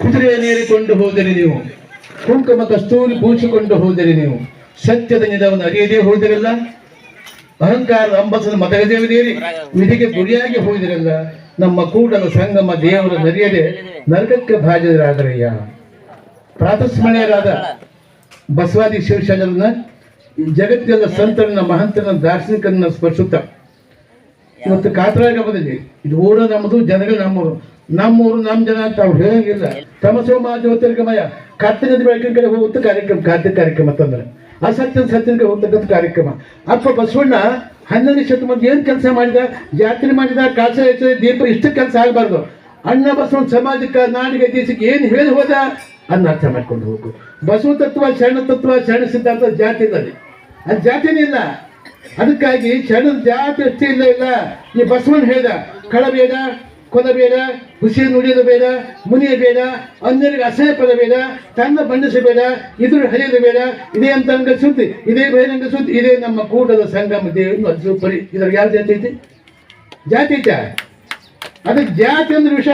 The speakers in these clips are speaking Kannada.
ಕುದುರೆಯನ್ನೇರಿಕೊಂಡು ಹೋದರೆ ನೀವು, ಕುಂಕುಮ ಕಸ್ತೂರಿ ಪೂಜಿಸಿಕೊಂಡು ಹೋದರೆ ನೀವು, ಸತ್ಯದ ನಿಧವನ್ನು ಅರಿಯದೇ ಹೋದಿರಲ್ಲ? ಅಹಂಕಾರದ ಅಂಬಸದ ಮತಗದೇವದೇರಿ ವಿಧಿಗೆ ಗುರಿಯಾಗಿ ಹೋದಿರಲ್ಲ? ನಮ್ಮ ಕೂಡಲ ಸಂಗಮ ದೇವರ ನರಿಯದೆ ನರಕಕ್ಕೆ ಭಾಜರಾದರಯ್ಯ ಪ್ರಾತಸ್ಮರಣೀಯರಾದ ಬಸವಾದಿ ಶಿವಶರಣರನ್ನ ಜಗತ್ತಿನ ಸಂತನ ಮಹಂತನ ದಾರ್ಶನಿಕನ ಸ್ಪರ್ಶುತ್ತ. ಇವತ್ತು ಕಾತರಾಗ ಬಂದಿದೆ ಇದು ಊರ ನಮ್ಮದು, ಜನಗಳು ನಮ್ಮೂರು ನಮ್ಮೂರು ನಮ್ಮ ಜನ ಅಂತ ಅವ್ರು ಹೇಳಂಗಿಲ್ಲ. ತಮಸೋಮ ಜ್ಯೋತಿರ್ಗಮಯ ಕತ್ತಿನದ ಬೆಳಕಿನ ಕಡೆ ಹೋಗುತ್ತೆ ಕಾರ್ಯಕ್ರಮ ಖಾದ್ಯ ಕಾರ್ಯಕ್ರಮ ಅಂತಂದ್ರೆ ಅಸತ್ಯ ಸತ್ಯದ ಹೋಗ್ತಕ್ಕಂಥ ಕಾರ್ಯಕ್ರಮ. ಅಥವಾ ಬಸವಣ್ಣ ಹನ್ನೊಂದನೇ ಶತಮಾನ ಏನು ಕೆಲಸ ಮಾಡಿದ? ಜಾತ್ರೆ ಮಾಡಿದ, ಕಾಸ ಹೆಚ್ಚಿದ, ದೀಪ ಇಷ್ಟು ಕೆಲಸ ಆಗಬಾರ್ದು. ಅಣ್ಣ ಬಸವಣ್ಣ ಸಮಾಜಕ್ಕೆ, ನಾಡಿಗೆ, ದೇಶಕ್ಕೆ ಏನು ಹೇಳಿ ಹೋದ? ಅನ್ನ ಅರ್ಥ ಮಾಡ್ಕೊಂಡು ಹೋಗು. ಬಸವ ತತ್ವ, ಶರಣ ತತ್ವ, ಶರಣ ಸಿದ್ಧಾಂತ ಜಾತಿ ಇಲ್ಲದೆ ಅದು ಜಾತಿನೇ ಇಲ್ಲ. ಅದಕ್ಕಾಗಿ ಶರಣ ಜಾತಿ ಅಷ್ಟೇ ಇಲ್ಲ ಇಲ್ಲ. ಈ ಬಸವಣ್ಣ ಹೇಳ್ದ, ಕಳಬೇಡ ಕೊಲಬೇಡ ಹುಸಿ ನುಡಿಯಲು ಬೇಡ ಮುನಿಯ ಬೇಡ, ಅನ್ಯರಿಗೆ ಅಸಹ್ಯ ಪದ ಬೇಡ, ತನ್ನ ಬಣ್ಣಿಸಬೇಡ ಇದ್ರ ಹರಿಯೋದು ಬೇಡ, ಇದೇ ಅಂತರಂಗ ಸುದ್ದಿ, ಇದೇ ಬಹಿರಂಗ ಸುದ್ದಿ, ಇದೇ ನಮ್ಮ ಕೂಟದ ಸಂಗಮ ದೇವರು ಪರಿ ಇದ್ರಾಗ ಯಾವ ಜಾತಿ ಐತಿ? ಜಾತಿ ಐತ? ಅದಕ್ಕೆ ಜಾತಿ ಅಂದ್ರೆ ವಿಷ.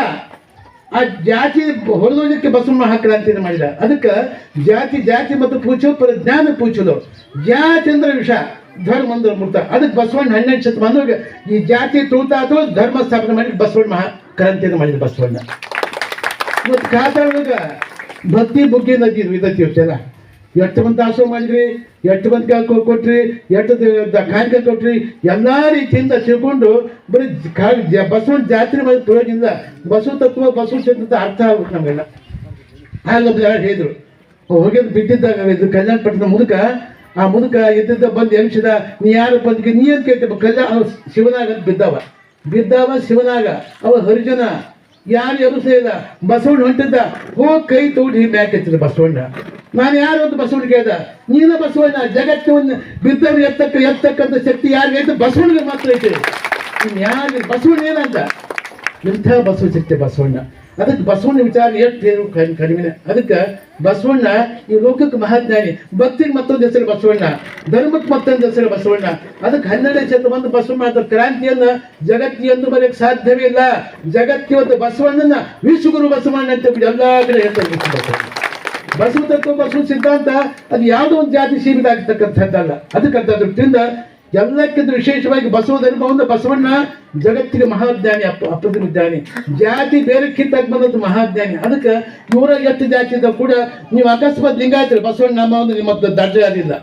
ಆ ಜಾತಿ ಹೊರದೋಜಕ್ಕೆ ಬಸವಣ್ಣ ಕ್ರಾಂತಿಯನ್ನು ಮಾಡಿದ? ಅದಕ್ಕೆ ಜಾತಿ ಜಾತಿ ಮತ್ತು ಪೂಜೋ ಪರ ಜ್ಞಾನ ಪೂಜಲು ಜಾತಿ ಅಂದ್ರೆ ವಿಷ. ಧರ್ಮ ಅಂದ್ರೆ ಮೃತ ಅದಕ್ಕೆ ಬಸವಣ್ಣ ಹನ್ನೆರಡು ಶತಮಾನದಾಗ ಈ ಜಾತಿ ತೂತ ಅಥವಾ ಧರ್ಮ ಸ್ಥಾಪನೆ ಮಾಡಿ ಬಸವಣ್ಣ ಮಹಾ ಕ್ರಾಂತಿಯನ್ನು ಮಾಡಿದ ಬಸವಣ್ಣ. ಮತ್ತು ಕಾತಾಳದಾಗ ಭಕ್ತಿ ಬುಗ್ಗಿ ನದಿ ವಿಧತಿ ಯೋಚನ ಎಷ್ಟು ಮಂದಿ ದಾಸೋಹ ಮಾಡಿದ್ರಿ ಎಷ್ಟು ಮಂದಿ ಕೊಟ್ರಿ ಎಷ್ಟು ಕಾಯಕ ಕೊಟ್ರಿ, ಎಲ್ಲ ರೀತಿಯಿಂದ ತಿಳ್ಕೊಂಡು ಬರೀ ಬಸವನ ಜಾತ್ರೆ ಮಾಡಿ ಪ್ರಯೋಜನದಿಂದ ಬಸವ ತತ್ವ, ಬಸವ ಸಿದ್ಧಾಂತ ಅರ್ಥ ಆಗ್ಬೇಕು ನಮಗೆಲ್ಲ. ಯಾರು ಹೇಳಿದ್ರು ಹೋಗಿದ್ದು ಬಿದ್ದಿದ್ದಾಗ ಇದು ಕಲ್ಯಾಣ ಪಟ್ಟಣ ಮುದುಕ ಆ ಮುದುಕ ಇದ್ದಿದ್ದ ಬಂದು ಎಣಿಸಿದ, ನೀ ಯಾರು ಬಂದಿಗೆ? ನೀ ಅಂತ ಕೇಳ್ತಪ್ಪ ಕಲ್ಯಾಣ ಅವ ಶಿವನಾಗ ಅಂತ ಬಿದ್ದಾವ. ಬಿದ್ದಾವ ಶಿವನಾಗ. ಅವ ಹರಿಜನ. ಯಾರು ಎಬ್ಸಲಿಲ್ಲ ಬಸವಣ್ಣ ಹೊಂಟಿದ್ದ. ಹೋ, ಕೈ ತೋಡಿ ಮ್ಯಾಕ್ ಎತ್ತಿದ ಬಸವಣ್ಣ. ನಾನು ಯಾರು? ಅಂತ ಬಸವಣ್ಣ ಕೇಳ್ದ. ನೀನ ಬಸವಣ್ಣ ಜಗತ್ತವನ್ನು ಬಿದ್ದವ್ರು ಎತ್ತಕ್ಕ ಎತ್ತಕ್ಕಂಥ ಶಕ್ತಿ ಯಾರಿಗೆ? ಐತೆ ಬಸವಣ್ಣಿಗೆ ಮಾತ್ರ ಐತೆ. ಇನ್ ಯಾರಿಗೆ? ಬಸವಣ್ಣ ಏನಂತ ಇಂಥ ಬಸವ ಶಕ್ತಿ ಬಸವಣ್ಣ? ಅದಕ್ಕೆ ಬಸವಣ್ಣ ವಿಚಾರ ಎಷ್ಟು ಕಡಿಮೆ ಅದಕ್ಕೆ ಬಸವಣ್ಣ, ಈ ಲೋಕಕ್ಕೆ ಮಹಾಜ್ಞಾನಿ. ಭಕ್ತಿಗೆ ಮತ್ತೊಂದು ಹೆಸರು ಬಸವಣ್ಣ. ಧರ್ಮಕ್ಕೆ ಮತ್ತೊಂದು ಹೆಸರು ಬಸವಣ್ಣ. ಅದಕ್ಕೆ ಹನ್ನೆರಡನೇ ಶತಮಾನ ಬಸವಣ್ಣ ಮಾಡಿದ ಕ್ರಾಂತಿಯನ್ನ ಜಗತ್ತಿಯಂದು ಬರೆಯಕ್ಕೆ ಸಾಧ್ಯವೇ ಇಲ್ಲ. ಜಗತ್ತಿವತ್ತು ಬಸವಣ್ಣನ ವಿಶ್ವಗುರು ಬಸವಣ್ಣ ಅಂತ ಬಿಡಿ. ಎಲ್ಲಾ ಕಡೆ ಹೇಳ್ತಾರೆ. ಬಸವ ತತ್ವ, ಬಸವ ಸಿದ್ಧಾಂತ, ಅದು ಯಾವುದೋ ಒಂದು ಜಾತಿ ಸೀಮಿತ ಆಗಿರ್ತಕ್ಕಂಥದ್ದಲ್ಲ ಅದಕ್ಕಂತ ದೃಷ್ಟಿಯಿಂದ ಎಲ್ಲಕ್ಕಿಂತ ವಿಶೇಷವಾಗಿ ಬಸವ ಧರ್ಮವನ್ನು ಬಸವಣ್ಣ ಜಗತ್ತಿಗೆ ಮಹಾಜ್ಞಾನಿ, ಅಪ್ಪ ಅಪ್ರತಿಮ ಜ್ಞಾನಿ. ಜಾತಿ ಬೇರೆ ಕಿತ್ತಾಗಿ ಬಂದದ್ದು ಮಹಾಜ್ಞಾನಿ. ಅದಕ್ಕೆ ನೂರ ಎಷ್ಟು ಜಾತಿ ಕೂಡ ನೀವು ಅಕಸ್ಮಾತ್ ಲಿಂಗಾಯತ್ರಿ, ಬಸವಣ್ಣ ನಮ್ಮ ಒಂದು ನಿಮ್ಮ ದರ್ಜೆ ಆಗಿಲ್ಲ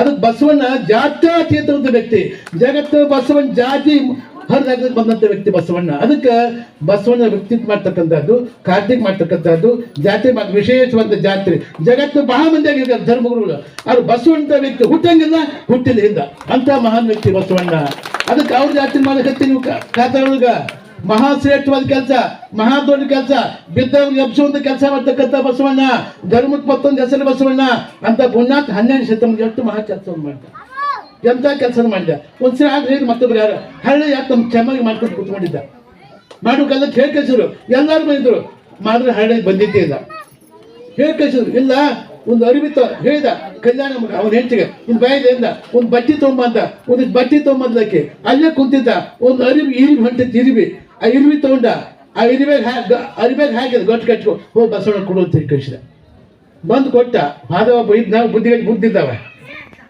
ಅದಕ್ಕೆ ಬಸವಣ್ಣ ಜಾತ್ಯಾತೀತ ಒಂದು ವ್ಯಕ್ತಿ. ಜಗತ್ತು ಬಸವಣ್ಣ ಜಾತಿ ಹರಿದಾಗ ಬಂದಂತ ವ್ಯಕ್ತಿ ಬಸವಣ್ಣ. ಅದಕ್ಕೆ ಬಸವಣ್ಣ ವ್ಯಕ್ತಿತ್ವ ಮಾಡ್ತಕ್ಕಂಥದ್ದು, ಕಾರ್ತಿಕ್ ಮಾಡ್ತಕ್ಕಂಥದ್ದು, ಜಾತ್ರೆ ಮಾಡ ವಿಶೇಷವಾದ ಜಾತ್ರೆ. ಜಗತ್ತು ಬಹಳ ಮಂದಿ ಆಗಿರ್ತಾರೆ ಧರ್ಮಗುರುಗಳು. ಅವ್ರು ಬಸವಣ್ಣ ವ್ಯಕ್ತಿ ಹುಟ್ಟಂಗಿಲ್ಲ ಹುಟ್ಟಿದ ಹಿಂದ ಅಂತ ಮಹಾನ್ ವ್ಯಕ್ತಿ ಬಸವಣ್ಣ. ಅದಕ್ಕೆ ಅವ್ರ ಜಾತ್ರೆ ಮಾಡಕತ್ತಿ ನೀವು ಕಾತಾಳೊಳಗ ಮಹಾ ಶ್ರೇಷ್ಠವಾದ ಕೆಲಸ ಮಹಾ ದೊಡ್ಡ ಕೆಲಸ, ಬಿದ್ದವ್ರಿಗೆ ಎಬ್ಸುವಂತ ಕೆಲಸ ಮಾಡ್ತಕ್ಕಂಥ ಬಸವಣ್ಣ. ಧರ್ಮಕ್ಕೆ ಮತ್ತೊಂದು ಹೆಸರು ಬಸವಣ್ಣ. ಅಂತ ಪುಣ್ಯಾತ್ ಹನ್ನೆರಡು ಶತಮಾನ ಎಷ್ಟು ಮಹಾ ಕೆಲಸವನ್ನು ಮಾಡ್ತಾರೆ. ಎಂತ ಕೆಲಸ ಮಾಡಿದ ಒಂದ್ಸರಿ ಆದ್ರೆ ಹೇಳಿ ಮತ್ತೊಬ್ರು ಯಾರು? ಹಳ್ಳಿ ಯಾಕೆ ತಮ್ಮ ಚೆನ್ನಾಗಿ ಮಾಡ್ಕೊಂಡು ಕೂತ್ಕೊಂಡಿದ್ದ. ಮಾಡೋಕೆಲ್ಲ ಹೇಳಿ ಕಳಿಸಿದ್ರು. ಎಲ್ಲರೂ ಬಂದಿದ್ರು. ಮಾಡಿದ್ರೆ ಹಳ್ಳಿ ಬಂದಿದ್ದೇ ಇಲ್ಲ. ಹೇಳಿ ಕಳಿಸಿದ್ರು. ಇಲ್ಲ, ಒಂದು ಅರಿವಿತ ಹೇಳಿದ, ಕಲ್ಯಾಣ ಮಗ, ಅವನ ಹೆಂಚಿಗೆ ಒಂದು ಇಲ್ಲ ಒಂದು ಬಟ್ಟೆ ತೊಗೊಂಬಂದ ಒಂದು ಬಟ್ಟೆ ತೊಗೊಂಬಂದಕ್ಕೆ ಅಲ್ಲೇ ಕುಂತಿದ್ದ. ಒಂದು ಅರಿವಿ, ಇರಿವಿ ಹೊಂಟಿತ್ತು ಇರಿವಿ ಆ ಇರಿವಿ ತೊಗೊಂಡ, ಆ ಇರಿವೆಗೆ ಹ್ಯಾ ಅರಿವೆಗೆ ಹಾಕಿದ ಗಟ್ಟು ಕಟ್ಕೊ ಹೋಗಿ ಬಸವಣ್ಣ, ಕೊಡು ಅಂತ ಕಳಿಸಿದ. ಬಂದು ಕೊಟ್ಟ. ಮಾಧವ ಬೈದ್ ನಾವು ಬುದ್ಧಿಗೆ ಬುದ್ಧಿದ್ದಾವೆ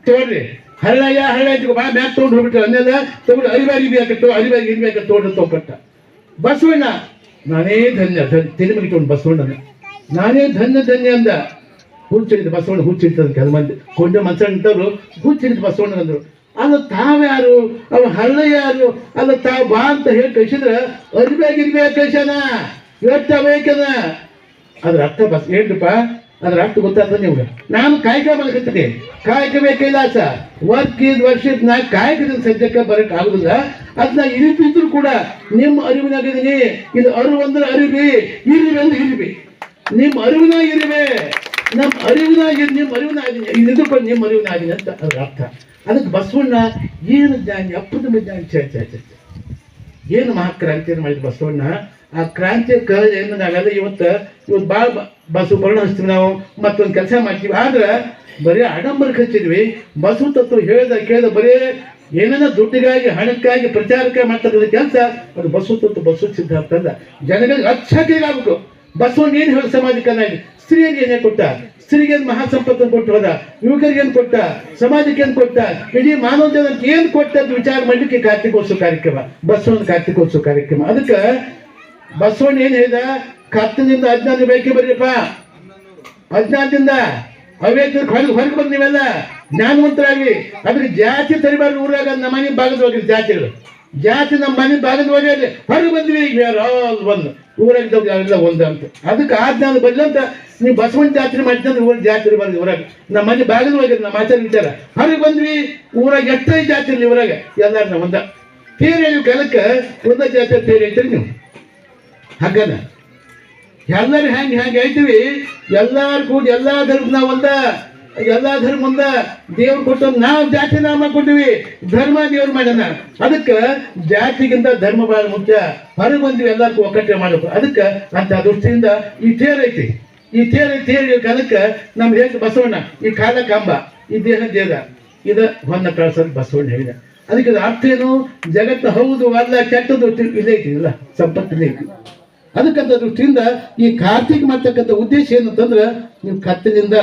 ತೋಡ್ರಿ ಹಳ್ಳಯ್ಯ ಹಳ್ಳ ಇಟ್ಕೊ ಬಾ ಮ್ಯಾಕ್ ತೊಗೊಂಡು ಹೋಗ್ಬಿಟ್ಟು ಅನ್ನೆಲ್ಲ ತಗೊಂಡು ಅರಿವಾಗಿ ಇರ್ಬೇಕತ್ತು ಇದು ಇರ್ಬೇಕತ್ತು ತೋಡ್ರಿ ತಗೊಂಡ್ಬಿಟ್ಟ ಬಸವಣ್ಣ, ನಾನೇ ಧನ್ಯ ಧನ್ಯ. ತಿರುಮಗಿಟ್ಟು ಬಸವಣ್ಣನ ನಾನೇ ಧನ್ಯ ಧನ್ಯ ಅಂದ. ಹುಚ್ಚಿಡಿದ ಬಸವಣ್ಣ ಹುಚ್ಚಿಡ್ತದ ಕೆಲ ಮಂದಿ ಕೊಂಡ ಮನ್ಸಂತವ್ರು ಹುಚ್ಚಿಡಿದ ಬಸವಣ್ಣ ಅಂದ್ರು. ಅಲ್ಲ, ತಾವ್ಯಾರು? ಅವ ಹಳ್ಳ ಯಾರು ಅಲ್ಲ, ತಾವ್ ಬಾ ಅಂತ ಹೇಳಿ ಕಳಿಸಿದ್ರ ಅರಿವಾಗಿ ಇರ್ಬೇಕು ಇವತ್ತ ಬೇಕದ ಅದ್ರ ಅರ್ಥ ಬಸ್, ಏನ್ರಪ್ಪ? ಅದ್ರ ಅಷ್ಟು ಗೊತ್ತಾಗ್ತದೆ ನಿಮ್ಗೆ? ನಾನು ಕಾಯಕ ಮಾಡಕತ್ತೀನಿ ಕಾಯಕವೇ ಕೈಲಾಸ ವರ್ಕ್ ಈಸ್ ವರ್ಷಿಪ್ ನಾ ಕಾಯಕದಿಂದ ಸದ್ಯಕ್ಕೆ ಬರಕ್ ಆಗುದಿಲ್ಲ. ಅದನ್ನ ಇರಿಪಿದ್ರು ಕೂಡ ನಿಮ್ಮ ಅರಿವಿನಾಗಿದ್ದೀನಿ ಇದು ಅರಿವು ಅಂದ್ರೆ ಅರಿವಿ. ಇರಿವಿ ಅಂದ್ರೆ ಇರಿವಿ ನಿಮ್ಮ ಅರಿವಿನ ಇರಿವೆ ನಮ್ಮ ಅರಿವಿನ ನಿಮ್ಮ ಅರಿವಿನ ಇದ್ಕೊಂಡು ನಿಮ್ಮ ಅರಿವಿನ ಅಂತ ಅದ್ರ ಅರ್ಥ. ಅದಕ್ಕೆ ಬಸವಣ್ಣ ಏನು ಜ್ಞಾನಿ ಅಪ್ಪದ ಜ್ಞಾನಿ? ಚರ್ಚೆ. ಏನು ಮಹಾಕ್ರಾಂತಿಯನ್ನು ಮಾಡಿದ ಬಸವಣ್ಣ? ಆ ಕ್ರಾಂತಿ ಕಳೆದ ಏನು ನಾವೆಲ್ಲ ಇವತ್ತು ಇವತ್ತು ಭಾಳ ಬರಣ ಹಚ್ತೀವಿ ನಾವು, ಮತ್ತೊಂದು ಕೆಲಸ ಮಾಡ್ತೀವಿ. ಆದ್ರೆ ಬರೀ ಆಡಂಬರಕ್ಕೆ ಹಚ್ಚಿದ್ವಿ. ಬಸವ ತತ್ವ ಹೇಳ್ದ, ಕೇಳ್ದ ಬರೀ ಏನೇನೋ ದುಡ್ಡಿಗಾಗಿ, ಹಣಕ್ಕಾಗಿ, ಪ್ರಚಾರಕ್ಕೆ ಮಾಡ್ತಕ್ಕಂಥ ಕೆಲಸ ಅದು ಬಸವ ತತ್ವ, ಬಸವ ಸಿದ್ಧಾರ್ಥ ಅಲ್ಲ ಜನಗಳಿಗೆ ಅಚ್ಚ ಆಗ್ಬೇಕು. ಬಸವಣ್ಣ ಏನು ಹೇಳಿ ಸಮಾಜಕ್ಕೆ ಸ್ತ್ರೀಯರಿಗೆ ಏನೇ ಕೊಟ್ಟ ಸ್ತ್ರೀಗೆ ಏನು ಮಹಾ ಕೊಟ್ಟು ಹೋದ? ಯುವಕರಿಗೆ ಏನು ಕೊಟ್ಟ? ಸಮಾಜಕ್ಕೆ ಏನು ಕೊಟ್ಟ? ಇಡೀ ಮಾನವ ಜನಕ್ಕೆ ಏನ್ ಕೊಟ್ಟ ಅಂತ ವಿಚಾರ ಮಾಡಲಿಕ್ಕೆ ಕಾರ್ತಿಕೋತ್ಸವ ಕಾರ್ಯಕ್ರಮ, ಬಸವನ ಕಾರ್ತಿಕೋತ್ಸವ ಕಾರ್ಯಕ್ರಮ. ಅದಕ್ಕೆ ಬಸವಣ್ಣ ಏನ್ ಹೇಳಿದ? ಕತ್ತದಿಂದ ಅಜ್ಞಾನ ಬೇಕೇ ಬರ್ರಿಪ್ಪ ಅಜ್ಞಾನದಿಂದ ಅವೇಕ ಹೊರಗೆ ಹೊರಗೆ ಬಂದ್ ನೀವೆಲ್ಲ ಜ್ಞಾನವಂತರಾಗಿ. ಅದಕ್ಕೆ ಜಾತಿ ತರಿಬಾರ್ದು ಊರಾಗ, ನಮ್ಮ ಮನೆ ಭಾಗದ ಹೋಗಿ ಜಾತಿಗಳು. ಜಾತಿ ನಮ್ಮ ಮನೆ ಭಾಗದ ಹೋಗಿ ಹೊರಗೆ ಬಂದ್ವಿ, ಈಗ ಆಲ್ ಬಂದು. ಊರಾಗ ಅವೆಲ್ಲ ಒಂದು ಅಂತ. ಅದಕ್ಕೆ ಆ ಜ್ಞಾನ ಬರಲಿ ಅಂತ ನೀವು ಬಸವಣ್ಣ ಜಾತ್ರೆ ಮಾಡಿದ್ರೆ ಊರ ಜಾತ್ರೆ ಬಂದ್ವಿ ಊರಾಗ. ನಮ್ಮ ಮನೆ ಭಾಗದ ಹೋಗಿರಿ ನಮ್ಮ ಆಚಾರ ವಿಚಾರ ಹೊರಗೆ ಬಂದ್ವಿ, ಊರಾಗ ಎಷ್ಟೇ ಜಾತಿ ಇರಲಿ ಊರಾಗ ಎಲ್ಲಾರು ಒಂದ. ತೇರು ಎಳೆಯುವ ಕಾಲಕ್ಕೆ ಒಂದ ಜಾತಿ ತೇರು ಹೇಳ್ತೀರಿ ನೀವು? ಹಗ್ಗನ ಎಲ್ಲರೂ ಹೆಂಗ್ ಹೆಂಗ್ ಹೇಳ್ತೀವಿ? ಎಲ್ಲಾರು ಕೂಡ ಎಲ್ಲಾ ಧರ್ಮ ಎಲ್ಲಾ ಧರ್ಮ ಒಂದ. ದೇವ್ರು ಕೊಟ್ಟು ನಾವು ಜಾತಿ ನಾಮ ಕೊಟ್ಟಿವಿ. ಧರ್ಮ ದೇವ್ರು ಮಾಡ್ಯಾನ. ಅದಕ್ಕೆ ಜಾತಿಗಿಂತ ಧರ್ಮ ಬಹಳ ಮುಖ್ಯ. ಹೊರಗೆ ಬಂದಿವಿ ಎಲ್ಲರಿಗೂ ಒಕ್ಕಟ್ಟೆ ಮಾಡಬೇಕು. ಅದಕ್ಕೆ ಅಂತ ದೃಷ್ಟಿಯಿಂದ ಈ ತೇರ್ ಐತಿ. ಈ ತೇರ್ ತೇರ್ ಕಾಲಕ್ಕ ನಮ್ ಹೇಗೆ ಬಸವಣ್ಣ, ಈ ಕಾಲ ಕಂಬ, ಈ ದೇಹ ದೇಹ ಇದ ಹೊನ್ನ ಕಳ್ಸೋದು ಬಸವಣ್ಣ ಹೇಳಿದ. ಅದಕ್ಕೆ ಅರ್ಥ ಏನು? ಜಗತ್ತು ಹೌದು, ಅಲ್ಲ ಕೆಟ್ಟದ್ದು ಇಲ್ಲೇ ಇಲ್ಲ, ಸಂಪತ್ತು ಐತಿ ಅದಕ್ಕಂತ ದೃಷ್ಟಿಯಿಂದ ಈ ಕಾರ್ತಿಕ್ ಮಾಡ್ತಕ್ಕಂಥ ಉದ್ದೇಶ ಏನಂತಂದ್ರೆ ನೀವು ಕತ್ತಲಿಂದ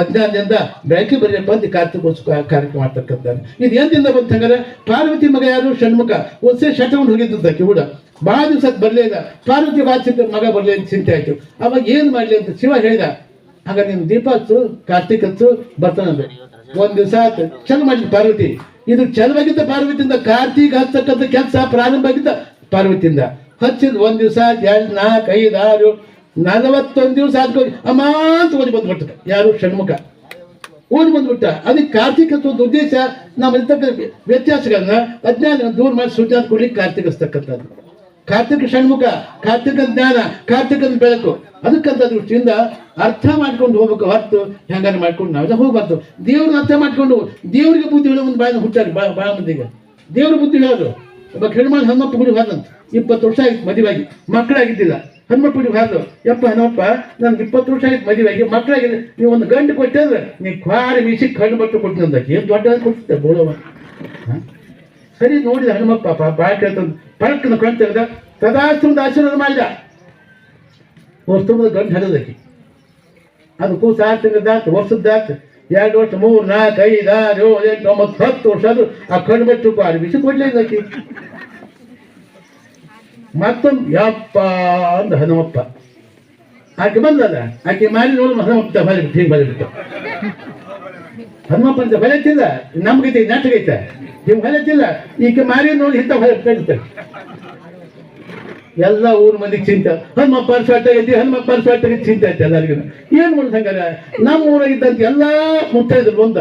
ಅಜ್ಞಾನದಿಂದ ಬೆಳಕಿ ಬರೀಪ್ಪ ಅಂತ ಕಾರ್ತಿಕೋತ್ಸವ ಕಾರ್ಯಕ್ರಮ ಮಾಡ್ತಕ್ಕಂಥ ಇದು ಎಂದಿಂದ ಬಂತಂಗಾರೆ ಪಾರ್ವತಿ ಮಗ ಯಾರು? ಷಣ್ಮುಖ. ಒಸೆ ಶಟಗೊಂಡು ಹೋಗಿದ್ದ ಕೂಡ. ಬಹಳ ದಿವಸ ಬರ್ಲೇ ಇಲ್ಲ. ಪಾರ್ವತಿ ಬಾಚಿದ್ದ ಮಗ ಬರ್ಲಿ ಅಂತ ಚಿಂತೆ ಆಯ್ತು. ಅವಾಗ ಏನ್ ಮಾಡ್ಲಿ ಅಂತ ಶಿವ ಹೇಳಿದ. ಆಗ ನೀನು ದೀಪ ಹಚ್ಚು, ಕಾರ್ತಿಕ್ ಹಚ್ಚು, ಬರ್ತಾನ ಒಂದ್ ದಿವಸ ಆಯ್ತು. ಚಂದ ಮಾಡ್ಲಿ ಪಾರ್ವತಿ. ಇದು ಚಂದವಾಗಿದ್ದ ಪಾರ್ವತಿಯಿಂದ ಕಾರ್ತಿಕ್ ಹಚ್ಚಕ್ಕಂಥ ಕೆಲಸ ಪ್ರಾರಂಭ ಆಗಿದ್ದ ಪಾರ್ವತಿಯಿಂದ. ಹಚ್ಚಿದ್ ಒಂದ್ ದಿವಸ ಎರಡು ನಾಲ್ಕು ಐದು ಆರು ನಲವತ್ತೊಂದು ದಿವಸ ಆದ್ಕೊಂಡು ಅಮ್ಮ ಅಂತ ಓದಿ ಬಂದ್ಬಿಟ್ಟ ಯಾರು? ಷಣ್ಮುಖ. ಓದಿ ಬಂದ್ಬಿಟ್ಟ. ಅದಕ್ಕೆ ಕಾರ್ತಿಕ ಉದ್ದೇಶ ನಮ್ಮ ಇರ್ತಕ್ಕಂಥ ವ್ಯತ್ಯಾಸಗಳನ್ನ ಅಜ್ಞಾನ ದೂರ ಮಾಡಿ ಸುಜ್ಞಾನ ಕೊಡ್ಲಿಕ್ಕೆ ಕಾರ್ತಿಕಿಸ್ತಕ್ಕಂಥದ್ದು ಕಾರ್ತಿಕ ಷಣ್ಮುಖ, ಕಾರ್ತಿಕ ಜ್ಞಾನ, ಕಾರ್ತಿಕ ಬೆಳಕು. ಅದಕ್ಕಂತ ದೃಷ್ಟಿಯಿಂದ ಅರ್ಥ ಮಾಡ್ಕೊಂಡು ಹೋಗ್ಬೇಕು ಹೊರತು ಹೆಂಗಾರ ಮಾಡ್ಕೊಂಡು ನಾವೆಲ್ಲ ಹೋಗ್ಬಾರ್ದು. ದೇವ್ರನ್ನ ಅರ್ಥ ಮಾಡ್ಕೊಂಡು ದೇವ್ರಿಗೆ ಬುದ್ಧಿ ಹೇಳೋ ಒಂದು ಬಾಯ ಹುಟ್ಟಾರಿ ಬಾ ಬಾ ಮಂದಿಗೆ. ದೇವ್ರ ಬುದ್ಧಿ ಹೇಳೋದು. ಒಬ್ಬ ಹೆಣ್ಮಾನ್ ಹನುಮಪ್ಪ ಗುಡಿ ಹೋದಂತ ಇಪ್ಪತ್ತು ವರ್ಷ ಆಗಿತ್ತು ಮದುವೆಯಾಗಿ. ಮಕ್ಕಳಾಗಿದ್ದಿಲ್ಲ. ಹನುಮಪ್ಪ ಗುಡಿ ಹೋದ್ಲು. ಯಪ್ಪ ಹನುಮಪ್ಪ, ನನ್ಗೆ ಇಪ್ಪತ್ತು ವರ್ಷ ಆಗಿತ್ತು ಮದುವೆಯಾಗಿ. ಮಕ್ಕಳಾಗಿದೆ. ನೀವು ಒಂದು ಗಂಟು ಕೊಟ್ಟೆ ಅಂದ್ರೆ ನೀವು ಕ್ವಾರಿ ಮೀಸಿ ಕಣ್ಣು ಬಟ್ಟು ಕೊಡ್ತೀನಿ ಅಂತ ಏನು ದೊಡ್ಡ ಕೊಡ್ತಿದ್ದೆ ಬೋಳವ? ಸರಿ ನೋಡಿದ ಹನುಮಪ್ಪ, ಪಾಪ ಬಾಯ್ ಕೇಳ್ತಂದು ಕಣ್ ತೆಗೆದ. ತದಾಸ್ತುಂದ ಆಶೀರ್ವಾದ ಮಾಡಿದ. ವಸ್ತುಂಬದ ಗಂಡು ಹರಿದಕ್ಕೆ. ಅದು ಕೂಸ ಆರು ತಿಂಗಳದಾತು ವರ್ಷದ್ದಾತು ಎರಡು ವರ್ಷ, ಮೂರು, ನಾಲ್ಕು, ಐದು, ಆರು, ಏಳು, ಎಂಟು, ಒಂಬತ್ತು, ಹತ್ತು ವರ್ಷ ಅದು ಆ ಕಣ್ಣು ಬಿಟ್ಟು ಆರು ಬಿಸಿ ಕೊಡ್ಲೇ ಇದಕ್ಕೆ ಮತ್ತೊಂದು, ಯಪ್ಪ ಅಂದ ಹನುಮಪ್ಪ. ಆಕೆ ಬಂದಲ್ಲ? ಆಕೆ ಮಾರಿ ನೋಡಿ ಹನುಮಪ್ಪ ಬಲೆ ಹಿಂಗೆ ಬಲೆ ಬಿಟ್ಟು ಹನುಮಪ್ಪ ಅಂತ ಬಲೆ ತಿಲ್ಲ ನಮ್ಗೈತೆ ನಾಟಕೈತೆ ಹಿಂಗೆ ಬಲೆ ತಿಲ್ಲ ಈಕೆ ಮಾರಿ ನೋಡಿ ಇಂಥ ಬಲೆ ಬಿಟ್ಟು ಎಲ್ಲ ಊರ್ ಮಂದಿಗೆ ಚಿಂತೆ. ಹನುಮಪ್ಪ ಪರ್ಸ್ ಆಗೈತಿ ಹನುಮಪ್ಪ ಪರ್ಸ್ ಐತಿ ಚಿಂತೆ ಐತೆ ಎಲ್ಲರಿಗೂ. ಏನ್ ಮಾಡೋದು ಹಂಗಾರ ನಮ್ಮ ಊರಾಗ ಇದ್ದಂತ ಎಲ್ಲ ಮುತ್ತೈದ್ರು ಬಂದ.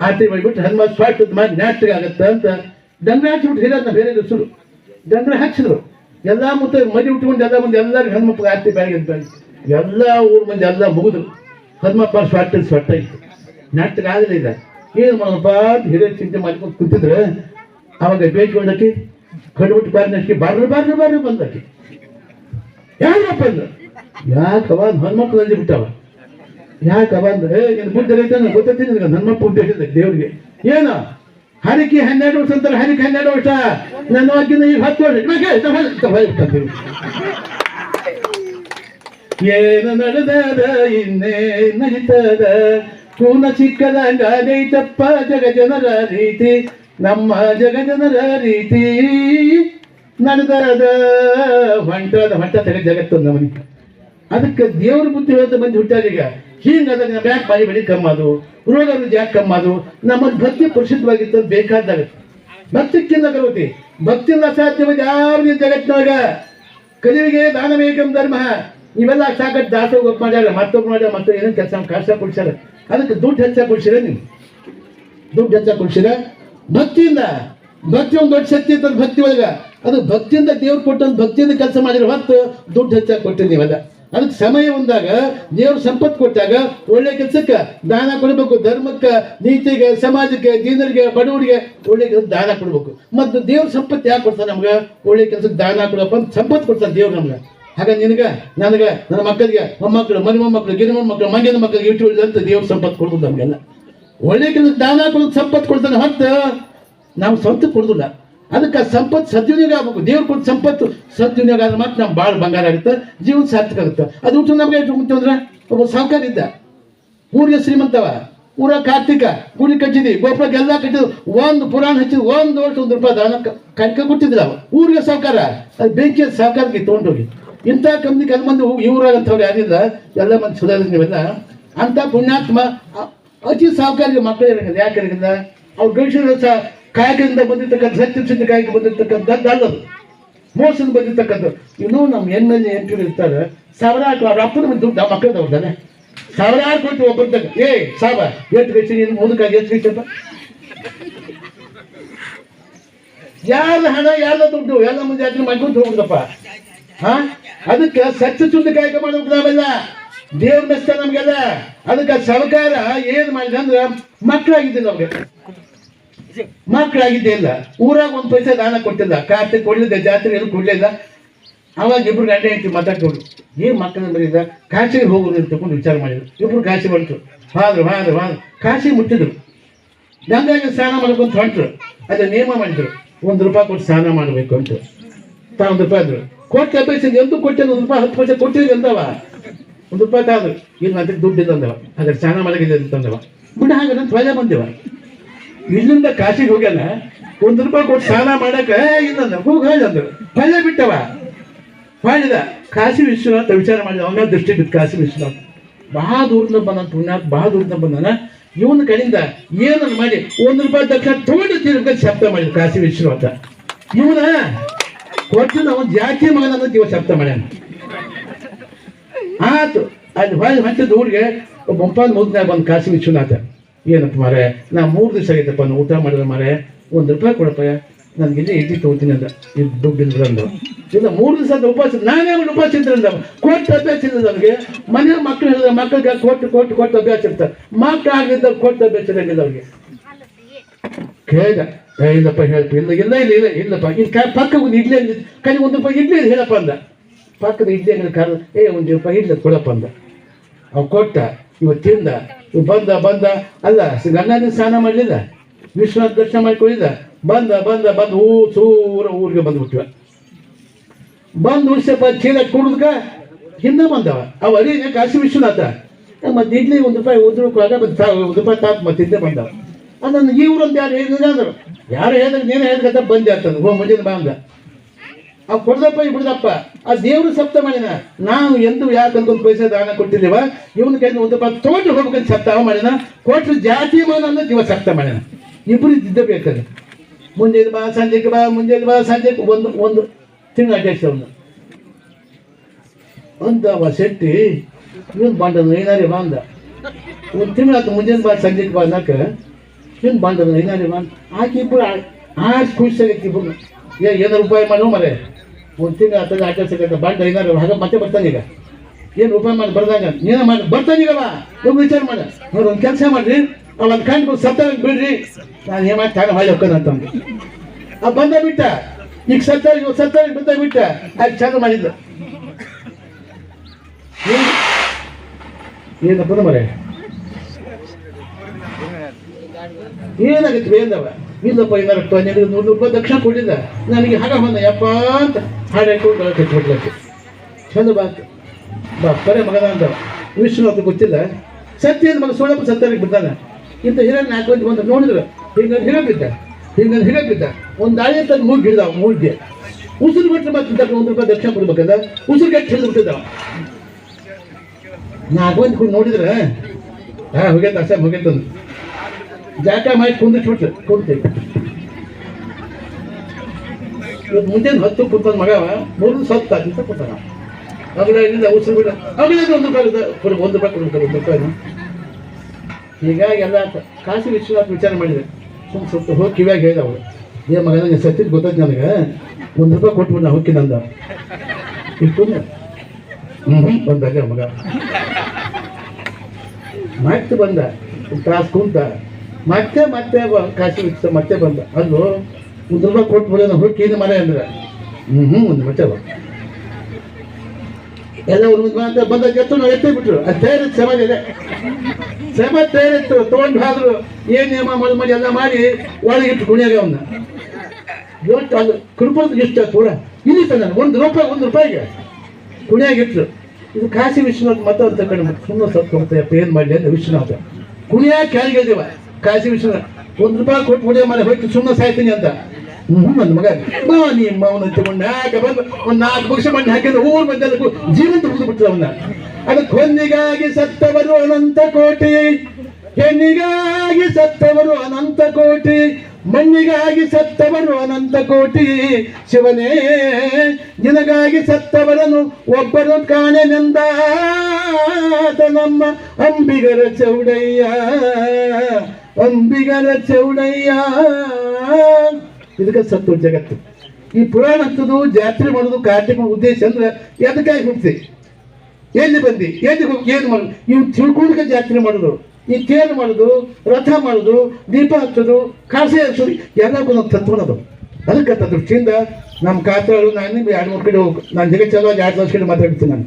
ಆರ್ತಿ ಮಾಡಿಬಿಟ್ಟು ಹನುಮ ಸ್ವಾಟ್ ಮಾಡಿ ನ್ಯಾಟ್ರಿ ಆಗತ್ತೆ ಅಂತ ಡಂಗ್ರ ಹಾಕಿಬಿಟ್ಟು ಅಂತ ಬೇರೆ ಸುರು ಡಂಗ್ರ ಹಾಕ್ಸಿದ್ರು. ಎಲ್ಲ ಮುತ್ತ ಮದಿ ಉಟ್ಕೊಂಡು ಎಲ್ಲ ಮಂದಿ ಎಲ್ಲರಿಗೂ ಹನುಮಪ್ಪಗೆ ಆರ್ತಿ ಬ್ಯಾಗ್ ಅಂತ ಎಲ್ಲ ಊರ್ ಮಂದಿ ಎಲ್ಲ ಮುಗಿದ್ರು. ಹನುಮಪ್ಪ ಸ್ವಾಟ್ ಸ್ವಾಟ್ ಇತ್ತು. ನ್ಯಾಟ್ರಿಗೆ ಆಗಲಿಲ್ಲ. ಏನು ಮಾಡಪ್ಪ ಹಿರಿಯ ಚಿಂತೆ ಮಾಡ್ಕೊಂಡು ಕೂತಿದ್ರೆ, ಅವಾಗ ಬೇಡ್ಕೊಂಡಕ್ಕೆ ಕಡ್ಬಿಟ್ಟು ಬಾರಿನಕ್ಕೆ ಬಾರ್ರು ಬಾರ್ರು ಬಾರ್ರು ಬಂದಕ್ಕೆ ಯಾರಪ್ಪ ಅಂದ ಯಾಕವ ಹನುಮಪ್ಪ ನಂದಿ ಬಿಟ್ಟವ ಯಾಕವ ಅಂದ್ರೆ ನಿನ್ ಬುದ್ಧಿ ಐತೆ ನನಗೆ ಗೊತ್ತೈತಿ ನಿನಗೆ ಹನುಮಪ್ಪ ಉದ್ದೇಶ ದೇವ್ರಿಗೆ. ಏನು? ಹರಿಕೆ ಹನ್ನೆರಡು ವರ್ಷ ಅಂತಾರೆ ಹರಿಕೆ ಹನ್ನೆರಡು ವರ್ಷ? ನನ್ನ ವಾಕ್ಯನ ಈಗ ಹತ್ತು ವರ್ಷ. ಬಿಟ್ಟಂತೀವಿ. ಏನು ನಡೆದದ, ಇನ್ನೇ ನಡೀತದ ಕೂನ ಚಿಕ್ಕದಂಗಾಗೈತಪ್ಪ ಜಗ ಜನರ ರೀತಿ. ನಮ್ಮ ಜಗಜನರ ರೀತಿ ನಡೆದರದ ಹೊಂಟದ ಹೊಂಟ ತೆಗೆ ಜಗತ್ತು ನಮನಿ ಅದಕ್ಕೆ ದೇವ್ರ ಬುದ್ಧಿ ಹೇಳ್ತಾ ಬಂದು ಹುಟ್ಟಾರ ಈಗ. ಹಿಂಗ ಅದಕ್ಕೆ ನಮ್ಮ ಯಾಕೆ ಬಾಯಿ ಬಳಿ ಕಮ್ಮದು? ರೋಗ ಯಾಕೆ ಕಮ್ಮದು? ನಮ್ಮ ಭಕ್ತಿ ಪ್ರಸಿದ್ಧವಾಗಿತ್ತು ಬೇಕಾದಾಗ. ಭಕ್ತಿಕ್ಕಿಂತ ಕರೋತಿ ಭಕ್ತಿಯಿಂದ ಅಸಾಧ್ಯವಾದ ಯಾರು ಜಗತ್ತಿನಾಗ ಕಲಿಯುಗೆ ದಾನ ದಾನವೇಕಂ ಧರ್ಮ. ಇವೆಲ್ಲ ಸಾಕಷ್ಟು ದಾಸೋಗ ಮಾಡ್ಯಾರ ಮತ್ತೊಬ್ಬ ಮಾಡ್ಯಾರ, ಮತ್ತೆ ಏನೇನು ಕೆಲಸ ಕಷ್ಟ ಕೊಡ್ಸ್ಯಾರ. ಅದಕ್ಕೆ ದುಡ್ಡು ಹೆಚ್ಚ ಕೊಡ್ಸಿರ ನೀವು? ದುಡ್ಡು ಹೆಚ್ಚ ಕೊಡ್ಸಿರ? ಭಕ್ತಿಯಿಂದ, ಭಕ್ತಿ ಒಂದು ದೊಡ್ಡ ಶಕ್ತಿ ಇತ್ತು ಭಕ್ತಿ ಒಳಗ. ಅದು ಭಕ್ತಿಯಿಂದ ದೇವ್ರು ಕೊಟ್ಟಂತ ಭಕ್ತಿಯಿಂದ ಕೆಲಸ ಮಾಡಿರೋ ಹೊತ್ತು ದುಡ್ಡು ಹೆಚ್ಚಾಗಿ ಕೊಟ್ಟಿರಿ ನೀವೆಲ್ಲ. ಅದಕ್ಕೆ ಸಮಯ ಬಂದಾಗ ದೇವ್ರ ಸಂಪತ್ತು ಕೊಟ್ಟಾಗ ಒಳ್ಳೆ ಕೆಲಸಕ್ಕೆ ದಾನ ಕೊಡಬೇಕು. ಧರ್ಮಕ್ಕೆ, ನೀತಿಗೆ, ಸಮಾಜಕ್ಕೆ, ದೀನರಿಗೆ, ಬಡವರಿಗೆ ಒಳ್ಳೆ ಕೆಲಸ ದಾನ ಕೊಡಬೇಕು. ಮತ್ತು ದೇವ್ರ ಸಂಪತ್ತು ಯಾಕೆ ಕೊಡ್ತಾರೆ ನಮ್ಗೆ? ಒಳ್ಳೆ ಕೆಲಸಕ್ಕೆ ದಾನ ಕೊಡಪ್ಪ ಅಂತ ಸಂಪತ್ತು ಕೊಡ್ತಾರೆ ದೇವ್ರು ನಮ್ಗೆ. ಹಾಗೆ ನಿನಗೆ, ನನಗೆ, ನನ್ನ ಮಕ್ಕಳಿಗೆ, ಮೊಮ್ಮಕ್ಕಳು, ಮನೆ ಮೊಮ್ಮಕ್ಕಳು, ಗಿರಿ ಮೊಮ್ಮಕ್ಕಳು ಮಂಗಿನ ಮಕ್ಕಳಿಗೆ ಇಟ್ಟು ಅಂತ ದೇವ್ರ ಸಂಪತ್ತು ಕೊಡ್ಬೋದು ನಮಗೆಲ್ಲ. ಒಳ್ಳೆ ಕೆಲಸ ದಾನ ಕೊಡೋದು, ಸಂಪತ್ತು ಕೊಡ್ತಾನೆ ಹತ್ತು ನಾವು ಸ್ವಂತ ಕೊಡೋದಿಲ್ಲ. ಅದಕ್ಕೆ ಸಂಪತ್ತು ಸದ್ವಿನಿಯೋಗ ಆಗ್ಬೇಕು. ದೇವ್ರು ಕೊಟ್ಟು ಸಂಪತ್ತು ಸದ್ವಿನಿಯೋಗ ಆದ್ರೆ ಮಾತ್ರ ನಮ್ಮ ಭಾಳ ಬಂಗಾರ ಆಗುತ್ತೆ ಜೀವನ ಸಾರ್ಥಕ ಆಗುತ್ತೆ. ಅದು ಊಟ ನಮಗೆ ಅಂದ್ರೆ ಒಬ್ಬ ಸಾವುಕಾರ ಇದ್ದ ಊರಿಗೆ ಶ್ರೀಮಂತವ, ಊರ ಕಾರ್ತಿಕ ಗುಡಿ ಕಟ್ಟಿದ್ವಿ ಗೋಪುರ ಎಲ್ಲ ಕಟ್ಟಿದ್ರು ಒಂದು ಪುರಾಣ ಹಚ್ಚಿದ್ವಿ, ಒಂದು ವರ್ಷ ಒಂದು ರೂಪಾಯಿ ದಾನ ಕಣ್ಕ ಕೊಟ್ಟಿದ್ದಿಲ್ಲ ಅವ. ಊರಿಗೆ ಸಹಕಾರ ಅದು ಬೆಂಕಿ ಸಹಕಾರಕ್ಕೆ ತೊಗೊಂಡೋಗಿ. ಇಂಥ ಕಂಪ್ನಿಗೆ ಅದು ಮಂದಿ ಇವ್ರಾಗ ಅಂತವ್ರು ಯಾರಿಲ್ಲ, ಎಲ್ಲ ಮಂದಿ ಸುಧಾರಿಸ್ ನೀವೆಲ್ಲ. ಅಂತ ಪುಣ್ಯಾತ್ಮ ಅತಿ ಸಾಹುಕಾರಿಗೆ ಮಕ್ಕಳು ಇರಂಗಿಲ್ಲ ಯಾಕೆ ಇರಂಗಿಲ್ಲ ಅವ್ರು ಗಂಡಸರು ಸಹ ಕಾಯಕದಿಂದ ಬಂದಿರ್ತಕ್ಕಂಥ ಸತ್ಯ ಕಾಯಕ ಬಂದಿರ್ತಕ್ಕಂಥದ್ದು ಅಲ್ಲದು ಮೋಸದ ಬಂದಿರ್ತಕ್ಕಂಥ ಇನ್ನೂ ನಮ್ಮ ಎಂ ಎಲ್ ಎ ಎಂಟು ಇರ್ತಾರೆ, ಸಾವಿರಾರು ಅವ್ರ ಅಪ್ಪನ ದುಡ್ಡು ನಮ್ಮ ಮಕ್ಕಳದವ್ರದಾನೆ ಸಾವಿರಾರು ಕೊಟ್ಟು ಒಬ್ಬರ್ದಾಗ ಏ, ಸಾಬ ಎಷ್ಟು ಗಳಿಸಿ ನೀನು ಮುಂದಕ್ಕಾಗಿ ಎಷ್ಟು ಗಳಿಸಪ್ಪ ಯಾರ ಹಣ ಯಾರ ದುಡ್ಡು? ಎಲ್ಲ ಮುಂದೆ ಅದನ್ನ ಮಾಡ್ಕೊಂಡು ಹೋಗುದಪ್ಪ. ಹಾ? ಅದಕ್ಕೆ ಸತ್ಯ ಕಾಯಕ ಮಾಡ್ಬೇಕು ನಾವೆಲ್ಲ. ದೇವ್ರ ಮೆಸ್ತ ನಮ್ಗೆಲ್ಲ. ಅದಕ್ಕೆ ಸರ್ಕಾರ ಏನ್ ಮಾಡಿದೆ ಅಂದ್ರೆ ಮಕ್ಕಳಾಗಿದ್ದಿಲ್ಲ ನಮ್ಗೆ. ಮಕ್ಕಳಾಗಿದ್ದೇ ಇಲ್ಲ. ಊರಾಗ ಒಂದು ಪೈಸೆ ದಾನ ಕೊಟ್ಟಿಲ್ಲ. ಕಾರ್ತಿಕ್ ಕೊಡ್ಲಿಲ್ಲ, ಜಾತ್ರೆ ಏನು ಕೊಡ್ಲಿಲ್ಲ. ಅವಾಗ ಇಬ್ರು ಗಂಡ ಹೆಂಡತಿ ಮಾತಾಡ್ಕೊಂಡು, ಏನ್ ಮಕ್ಕಳ ಬರೀದ? ಕಾಶಿಗೆ ಹೋಗೋದು ಅಂತ ತಗೊಂಡು ವಿಚಾರ ಮಾಡಿದ್ರು. ಇಬ್ರು ಕಾಶಿ ಬಂತು ಹಾದ್ರು ಹಾದ್ರು ಹಾದ್ರು. ಕಾಶಿ ಮುಟ್ಟಿದ್ರು. ಗಂಗಾಗಿ ಸ್ನಾನ ಮಾಡ್ಕೊಂತ ಹೊಂಟ್ರು. ಅದೇ ನಿಯಮ ಮಾಡಿದ್ರು. ಒಂದು ರೂಪಾಯಿ ಕೊಟ್ಟು ಸ್ನಾನ ಮಾಡಬೇಕು ಅಂತ. ತಾ ಒಂದು ರೂಪಾಯಿ ಅಂದ್ರು. ಕೊಟ್ಟು ಅಭ್ಯಾಸ ಎಂದು ಕೊಟ್ಟಿಲ್ಲ, ಒಂದು ರೂಪಾಯಿ ಹತ್ತು ಪೈಸೆ ಕೊಟ್ಟಿದ್ರು ಅಂದವ ಒಂದು ರೂಪಾಯಿ ತಾದ್ರು. ಇಲ್ಲ ಅದಕ್ಕೆ ದುಡ್ಡಿಲ್ಲ ಅಂದವ ಅದ್ರ ಸ್ನಾನ ಮಾಡಲಿಲ್ಲ ಅಂತಂದವ ಬಿಡ ಹಾಗೆ ನಾನು ತ್ವಜ ಬಂದೇವ. ಇಲ್ಲಿಂದ ಕಾಶಿಗೆ ಹೋಗ್ಯಾನ, ಒಂದು ರೂಪಾಯಿ ಕೊಟ್ಟು ಸ್ನಾನ ಮಾಡಕ ಇಲ್ಲ ಹೋಗಿ ಅಂದ್ರು. ಧ್ವಜ ಬಿಟ್ಟವ. ಮಾಡಿದ. ಕಾಶಿ ವಿಶ್ವನಾಥ ವಿಚಾರ ಮಾಡಿದ. ಅವನ ದೃಷ್ಟಿ ಬಿತ್ತು ಕಾಶಿ ವಿಶ್ವನಾಥ್. ಬಹಳ ದೂರದಿಂದ ಬಂದ ಪುಣ್ಯಾತ್ ಬಹಳ ದೂರದಿಂದ ಬಂದಾನ. ಇವನ ಕಡೆಯಿಂದ ಏನನ್ನು ಮಾಡಿ ಒಂದು ರೂಪಾಯಿ ತಕ್ಷಣ ತಗೊಂಡು ತಿರುಗ ಶಬ್ದ ಮಾಡಿದ ಕಾಶಿ ವಿಶ್ವನಾಥ. ಇವನ ಕೊಟ್ಟು ಒಂದು ಜಾತಿ ಮಗನ ಇವ ಶಬ್ದ ಮಾಡ್ಯಾನ. ಆತು ಅಲ್ಲಿ ಹೊಳ್ಳಿ ಮತ್ತೆ ಊರಿಗೆ ಒಬ್ಬ ಮುಂಪಾದ ಮುದ್ನಾಗ ಬಂದು ಕಾಶಿ ವಿಶ್ವನಾಥ ಏನಪ್ಪ ಮಾರೆ ನಾ ಮೂರು ದಿವಸ ಆಗೈತಪ್ಪ ನಾನು ಊಟ ಮಾಡಿದ್ರೆ ಮಾರೆ ಒಂದು ರೂಪಾಯಿ ಕೊಡಪ್ಪ ನನಗೆ ಇಲ್ಲಿ ಇಡ್ಲಿ ತಗೋತೀನಿ ಅಂದ. ಇದು ದುಡ್ಡು ಇಲ್ಲ ಅಂದ. ಇಲ್ಲ, ಮೂರು ದಿವಸ ಉಪವಾಸ ನಾನೇ ಒಂದು ಉಪವಾಸ ಇದ್ರೆ ಅಂದ. ಕೊಟ್ಟು ಅಭ್ಯಾಸ ಇಲ್ಲ ನನಗೆ ಮನೆ ಮಕ್ಕಳು ಹೇಳಿದ ಮಕ್ಕಳಿಗೆ ಕೊಟ್ಟು ಕೊಟ್ಟು ಕೊಟ್ಟು ಅಭ್ಯಾಸ ಇರ್ತಾರೆ ಮಕ್ಕಳು ಆಗಿದ್ದ ಕೊಟ್ಟು ಅಭ್ಯಾಸ ಇರಂಗಿಲ್ಲ ಅವ್ರಿಗೆ ಕೇಳಿದ. ಇಲ್ಲಪ್ಪ ಹೇಳಪ್ಪ ಇಲ್ಲ ಇಲ್ಲ ಇಲ್ಲ ಇಲ್ಲ, ಇಲ್ಲಪ್ಪ. ಇಲ್ಲಿ ಕ ಪಕ್ಕ ಒಂದು ಇಡ್ಲಿ ಕೈ ಒಂದು ರೂಪಾಯಿ ಇಡ್ಲಿ ಹೇಳಪ್ಪ ಅಂದ. ಪಕ್ಕದ ಇಡ್ಲಿ ಕಾರಣ ಏ, ಒಂದು ರೂಪಾಯಿ ಇಡ್ಲಿ ಕೊಡಪ್ಪ ಅಂದ. ಅವ್ ಕೊಟ್ಟ, ಇವ ತಿಂದ, ಇವ ಬಂದ ಬಂದ, ಅಲ್ಲ ಗಂಗಾನ ಸ್ನಾನ ಮಾಡಲಿಲ್ಲ? ವಿಶ್ವನಾಥ ದರ್ಶನ ಮಾಡ್ಕೊಳ್ಳಿಲ್ಲ ಬಂದ ಬಂದ ಬಂದ, ಊ, ಸೂರ ಊರಿಗೆ ಬಂದ್ಬಿಟ್ವ ಬಂದು ಉಳಿಸಪ್ಪ ಚೀಲ ಕುಡಿದ್ಕ ಹಿಂದೆ ಬಂದವ. ಅವ ಅರಿ ಕಾಶಿ ವಿಶ್ವನಾಥ. ಮತ್ತೆ ಇಡ್ಲಿ ಒಂದು ರೂಪಾಯಿ ಒಂದು ರೂಪಾಯಿ ಒಂದು ರೂಪಾಯಿ ತಾತ್ ಮತ್ತೆ ಹಿಂದೆ ಬಂದವ ಅದನ್ನು ಇವ್ರಂತ ಯಾರು ಹೇಳಿದ್ರೆ? ಅಂದ್ರು ಯಾರು ಹೇಳಿದ್ರೆ? ನೀನು ಹೇಳಿದ ಬಂದೆ ಅಂತಂದು. ಹೋ ಮುಂಜಾನೆ ಬಂದ ಅವ್ ಕೊಡ್ದಪ್ಪ ಬಿಡ್ದಪ್ಪ ಆ ದೇವ್ರು ಸಪ್ತ ಮಾಡಿನ ನಾವು ಎಂದು ಯಾಕೆ ಒಂದು ಪೈಸೆ ದಾನ ಕೊಟ್ಟಿದ್ದೀವ? ಇವನ ಕೈ ಒಂದು ರೂಪಾಯಿ ಹೋಗ್ಬೇಕಂತ ಸಪ್ತ ಅವ ಮಾಡಿನ ಕೊಟ್ಟರು ಜಾತಿ ಮಾನ ಅಂದ್ರೆ ಇವ ಸಪ್ತ ಮಾಡಿನ ಇಬ್ಬರು ಇದ್ದ ಬೇಕಾದ್ರೆ ಮುಂಜೆ ಬಾ, ಸಂಜೆಗೆ ಬಾ ಮುಂಜಾನೆ ಬಾ, ಸಂಜೆಗೆ ಒಂದು ಒಂದು ತಿಂಗಳ ಅಧ್ಯಕ್ಷ ಅವನು. ಅಂತ ಅವ ಶೆಟ್ಟಿ, ಇವನ್ ಬಾಂಡದ ಏನಾರೇ ಬಾ ಅಂದ. ಒಂದು ತಿಂಗಳ ಮುಂಜಾನೆ ಬಾ, ಸಂಜೆಗೆ ಬಾ ಅನ್ನಕ. ಇವನ್ ಬಾಂಡದ ಏನಾರೇ ಬಾ ಆಕೆ ಇಬ್ಬರು ಆಶ್ ಖುಷಿ ಆಗೈತಿ ಇಬ್ಬರು ಏನಾರು ಉಪಾಯ ಮಾಡೋ ಮರೆ? ಒಂದು ತಿಂಗಳ ಆಚರಿಸಿದ ಆಚರಿಸಕ್ಕೆ ಬಂಡ ಏನಾರು ಹಾಗ ಮತ್ತೆ ಬರ್ತಾನೆ ಈಗ. ಏನು ರೂಪಾಯಿ ಮಾಡಿ ಬರ್ದಂಗ? ನೀನ ಮಾಡಿ ಬರ್ತಾನೀಗವ ನೀವು ಹೋಗಿ ವಿಚಾರ ಮಾಡಿ. ಅವ್ರು ಒಂದು ಕೆಲಸ ಮಾಡ್ರಿ. ಅವ್ರು ಒಂದು ಕಂಡು ಸತ್ತ ಬಿಡ್ರಿ. ನಾನು ಏನು ಮಾಡಿ ತಾನು ಹೊಳ್ಳಿ ಅಂದೆ. ಆ ಬಂದ ಬಿಟ್ಟ. ಈಗ ಸತ್ತ ಸತ್ತ ಬಂದ ಬಿಟ್ಟ. ಅಲ್ಲಿ ಚಾಲು ಮಾಡಿದ್ದ ಏನ್- ಏನಪ್ಪ ಮರೆ? ಏನಾಗುತ್ತೆ ಬೇಂದವ? ಇಲ್ಲಪ್ಪ ಏನಾರ ನಿನಗೆ ನೂರು ರೂಪಾಯಿ ದಕ್ಷಿಣ ಕೊಟ್ಟಿದ್ದ. ನನಗೆ ಹಣ ಬಂದ ಯಪ್ಪ ಅಂತ ಹಾಡು ಹಾಕೊಂಡು ಕೊಡ್ಲಕ್ಕೆ. ಚಂದ ಬಾತು. ಬಾ ಬರೇ ಮಗನ ಅಂತ. ವಿಷ್ಣು ಗೊತ್ತಿಲ್ಲ. ಸತ್ಯ ಮಗ ಸೋಳಪ್ಪ ಸತ್ತರಿಗೆ ಬಿಡ್ತಾನೆ. ಇಂಥ ಹಿರಿಯ ನಾಲ್ಕು ಬಂದು ನೋಡಿದ್ರು ಹಿಂಗೆ ಹಿರ ಬಿದ್ದ ಹಿಂಗೆ ಹಿರ ಬಿದ್ದ ಒಂದು ದಾಳಿ ತಂದು ಮೂರು ಹಿಡ್ದ ಮೂರ್ಗೆ ಉಸಿರು ಬಿಟ್ಟರೆ ಮತ್ತೆ ಒಂದು ರೂಪಾಯಿ ದಕ್ಷಿಣ ಕೊಡ್ಬೇಕಂದ ಉಸಿರು ಕೆಟ್ಟ ಹಿಡಿದು ಬಿಟ್ಟಿದ್ದಾವ. ಮಂದಿ ಕುಂದು ನೋಡಿದ್ರೆ, ಹಾ ಹೋಗ್ಯಾತ ಅಷ್ಟೇ ಮುಗಿತಂದು ಜಾಕ ಮಾಡಿ ಕುಂದಿಟ್ಬಿಟ್ರು ಕುಂತೀವಿ ಇವತ್ತು ಮುಂಜಾನೆ ಹತ್ತು ಕುಂತಂದು ಮಗವ ಮೂರು ಸತ್ತ ಅಂತ ಕೂತಾನ. ಆಮೇಲೆ ಇಲ್ಲಿಂದ ಉಸಿರು ಬಿಡ ಆಮೇಲೆ ಒಂದು ರೂಪಾಯಿ. ಕೊಡು, ಒಂದು ರೂಪಾಯಿ ಕೊಡ್ಬೇಕು ಒಂದು ರೂಪಾಯಿನ ಹೀಗಾಗಿ ಎಲ್ಲ. ಕಾಶಿ ವಿಶ್ವನಾಥ್ ವಿಚಾರ ಮಾಡಿದೆ. ಸುಮ್ಮ ಸ್ವಲ್ಪ ಹೋಗಿ ಕಿವಿಯಾಗಿ ಹೇಳಿದ ಅವಳು. ಏ ಮಗ ನನಗೆ ಸತ್ತಿದ್ದು ಗೊತ್ತಾಯ್ತು ನನಗೆ. ಒಂದು ರೂಪಾಯಿ ಕೊಟ್ಬಿಟ್ಟು ನಾ ಹೋಗ್ತೀನಿ ಅಂದ ಇಟ್ಟು ಹ್ಞೂ ಹ್ಞೂ ಬಂದಾಗ ಮಗ. ಮತ್ತೆ ಬಂದ. ತಾಸು ಕುಂತ. ಮತ್ತೆ ಮತ್ತೆ ಕಾಶಿ ವಿಶ್ವ ಮತ್ತೆ ಬಂದ. ಅಲ್ಲೂ ಒಂದು ರೂಪಾಯಿ ಕೊಟ್ಬಿಡ ಹುಡುಕಿ ಇದು ಮನೆ ಅಂದ್ರೆ. ಹ್ಞೂ ಹ್ಞೂ ಒಂದು ಮತ್ತೆ ಬಂದ ಎಲ್ಲ ಒಂದು ಬಂದ ಎತ್ತು ನಾವು ಎತ್ತೇ ಬಿಟ್ರು. ಅದು ತಯಾರಿತ್ತು ಸಮಾಜ ಇದೆ. ತೇರಿತ್ತು ತೊಗೊಂಡು ಹೋದ್ರು ಏನು ನಿಯಮ ಮೊದಲು ಮಾಡಿ ಎಲ್ಲ ಮಾಡಿ ಒಳಗಿಟ್ಟು ಕುಣಿಯಾಗ ಅವನ್ನ ಇವತ್ತು ಅದು ಕೃಪದ ಇಷ್ಟ ಕೂಡ ಇಲ್ಲಿ ತಂದ ಒಂದು ರೂಪಾಯಿ, ಒಂದು ರೂಪಾಯಿಗೆ ಕುಣಿಯಾಗಿಟ್ರು ಇದು ಕಾಶಿ ವಿಶ್ವನಾಥ್ ಮತ್ತೆ ಅಂತ ಕಡೆ ಸುಮ್ಮನೆ ಸತ್ತು ಹೋಗ್ತಾಯಪ್ಪ ಏನು ಮಾಡಲಿ ಅಂತ ವಿಶ್ವನಾಥ. ಕುಣಿಯಾಗಿ ಕೆಳಗೆ ಇದ್ದೀವ? ಕಾಶಿ ವಿಶ್ವ ಒಂದು ರೂಪಾಯಿ ಕೊಟ್ಟು ಹೊಡೆಯ ಮನೆ ಹೋಯ್ತು ಸುಮ್ಮನೆ ಸಾಯ್ತೀನಿ ಅಂತ. ಹ್ಞೂ ನನ್ನ ಮಗ. ಬಾ ನಿಮ್ಮ ಅವನ ಯಾಕೆ ಬಂದು, ಒಂದು ನಾಲ್ಕು ವರ್ಷ ಮಣ್ಣು ಹಾಕಿದ್ರೆ ಊರು ಮಧ್ಯ ಜೀವಂತ ಹುಡುಗ ಬಿಟ್ಟರು ಅವನ್ನ ಅದಕ್ಕೆ ಹೊನ್ನಿಗಾಗಿ ಸತ್ತವರು ಅನಂತ ಕೋಟಿ. ಹೆಣ್ಣಿಗಾಗಿ ಸತ್ತವರು ಅನಂತ ಕೋಟಿ. ಮಣ್ಣಿಗಾಗಿ ಸತ್ತವರು ಅನಂತ ಕೋಟಿ. ಶಿವನೇ, ನಿನಗಾಗಿ ಸತ್ತವರನ್ನು ಒಬ್ಬರು ಕಾಣೆನೆಂದ ನಮ್ಮ ಅಂಬಿಗರ ಚೌಡಯ್ಯ. ಅಂಬಿಗರ ಚೌಡಯ್ಯ. ಇದಕ್ಕೆ ಸತ್ತು ಜಗತ್ತು. ಈ ಪುರಾಣ ಹತ್ತದು, ಜಾತ್ರೆ ಮಾಡೋದು ಕಾರ್ಯಕ್ರಮ ಉದ್ದೇಶ ಅಂದ್ರೆ ಎದಕ್ಕಾಗಿ ಹುಟ್ಟಿಸಿ ಎಲ್ಲಿ ಬಂದಿ? ಎಲ್ಲಿ ಹೋಗಿ ಏನು ಮಾಡೋದು? ಇವು ತಿಳ್ಕೊಂಡ್ರೆ ಜಾತ್ರೆ ಮಾಡೋದು, ಈ ತೇರು ಮಾಡೋದು, ರಥ ಮಾಡೋದು, ದೀಪ ಹಚ್ಚೋದು, ಕಾಸೆ ಹಚ್ಚೋದು ಎಲ್ಲಕ್ಕೊಂದೊಂದು ತತ್ವ ಅದು. ಅದಕ್ಕೆ ದೃಷ್ಟಿಯಿಂದ ನಮ್ಮ ಕಾತಾಳು ನಾನು ಎರಡು ಮೂರು ಕಡೆ ಹೋಗಿ ನಾನು ಜಗತ್ ಚಲೋ ಎರಡು ವರ್ಷ ಕಡೆ ಮಾತಾಡ್ತೀನಿ ನಾನು.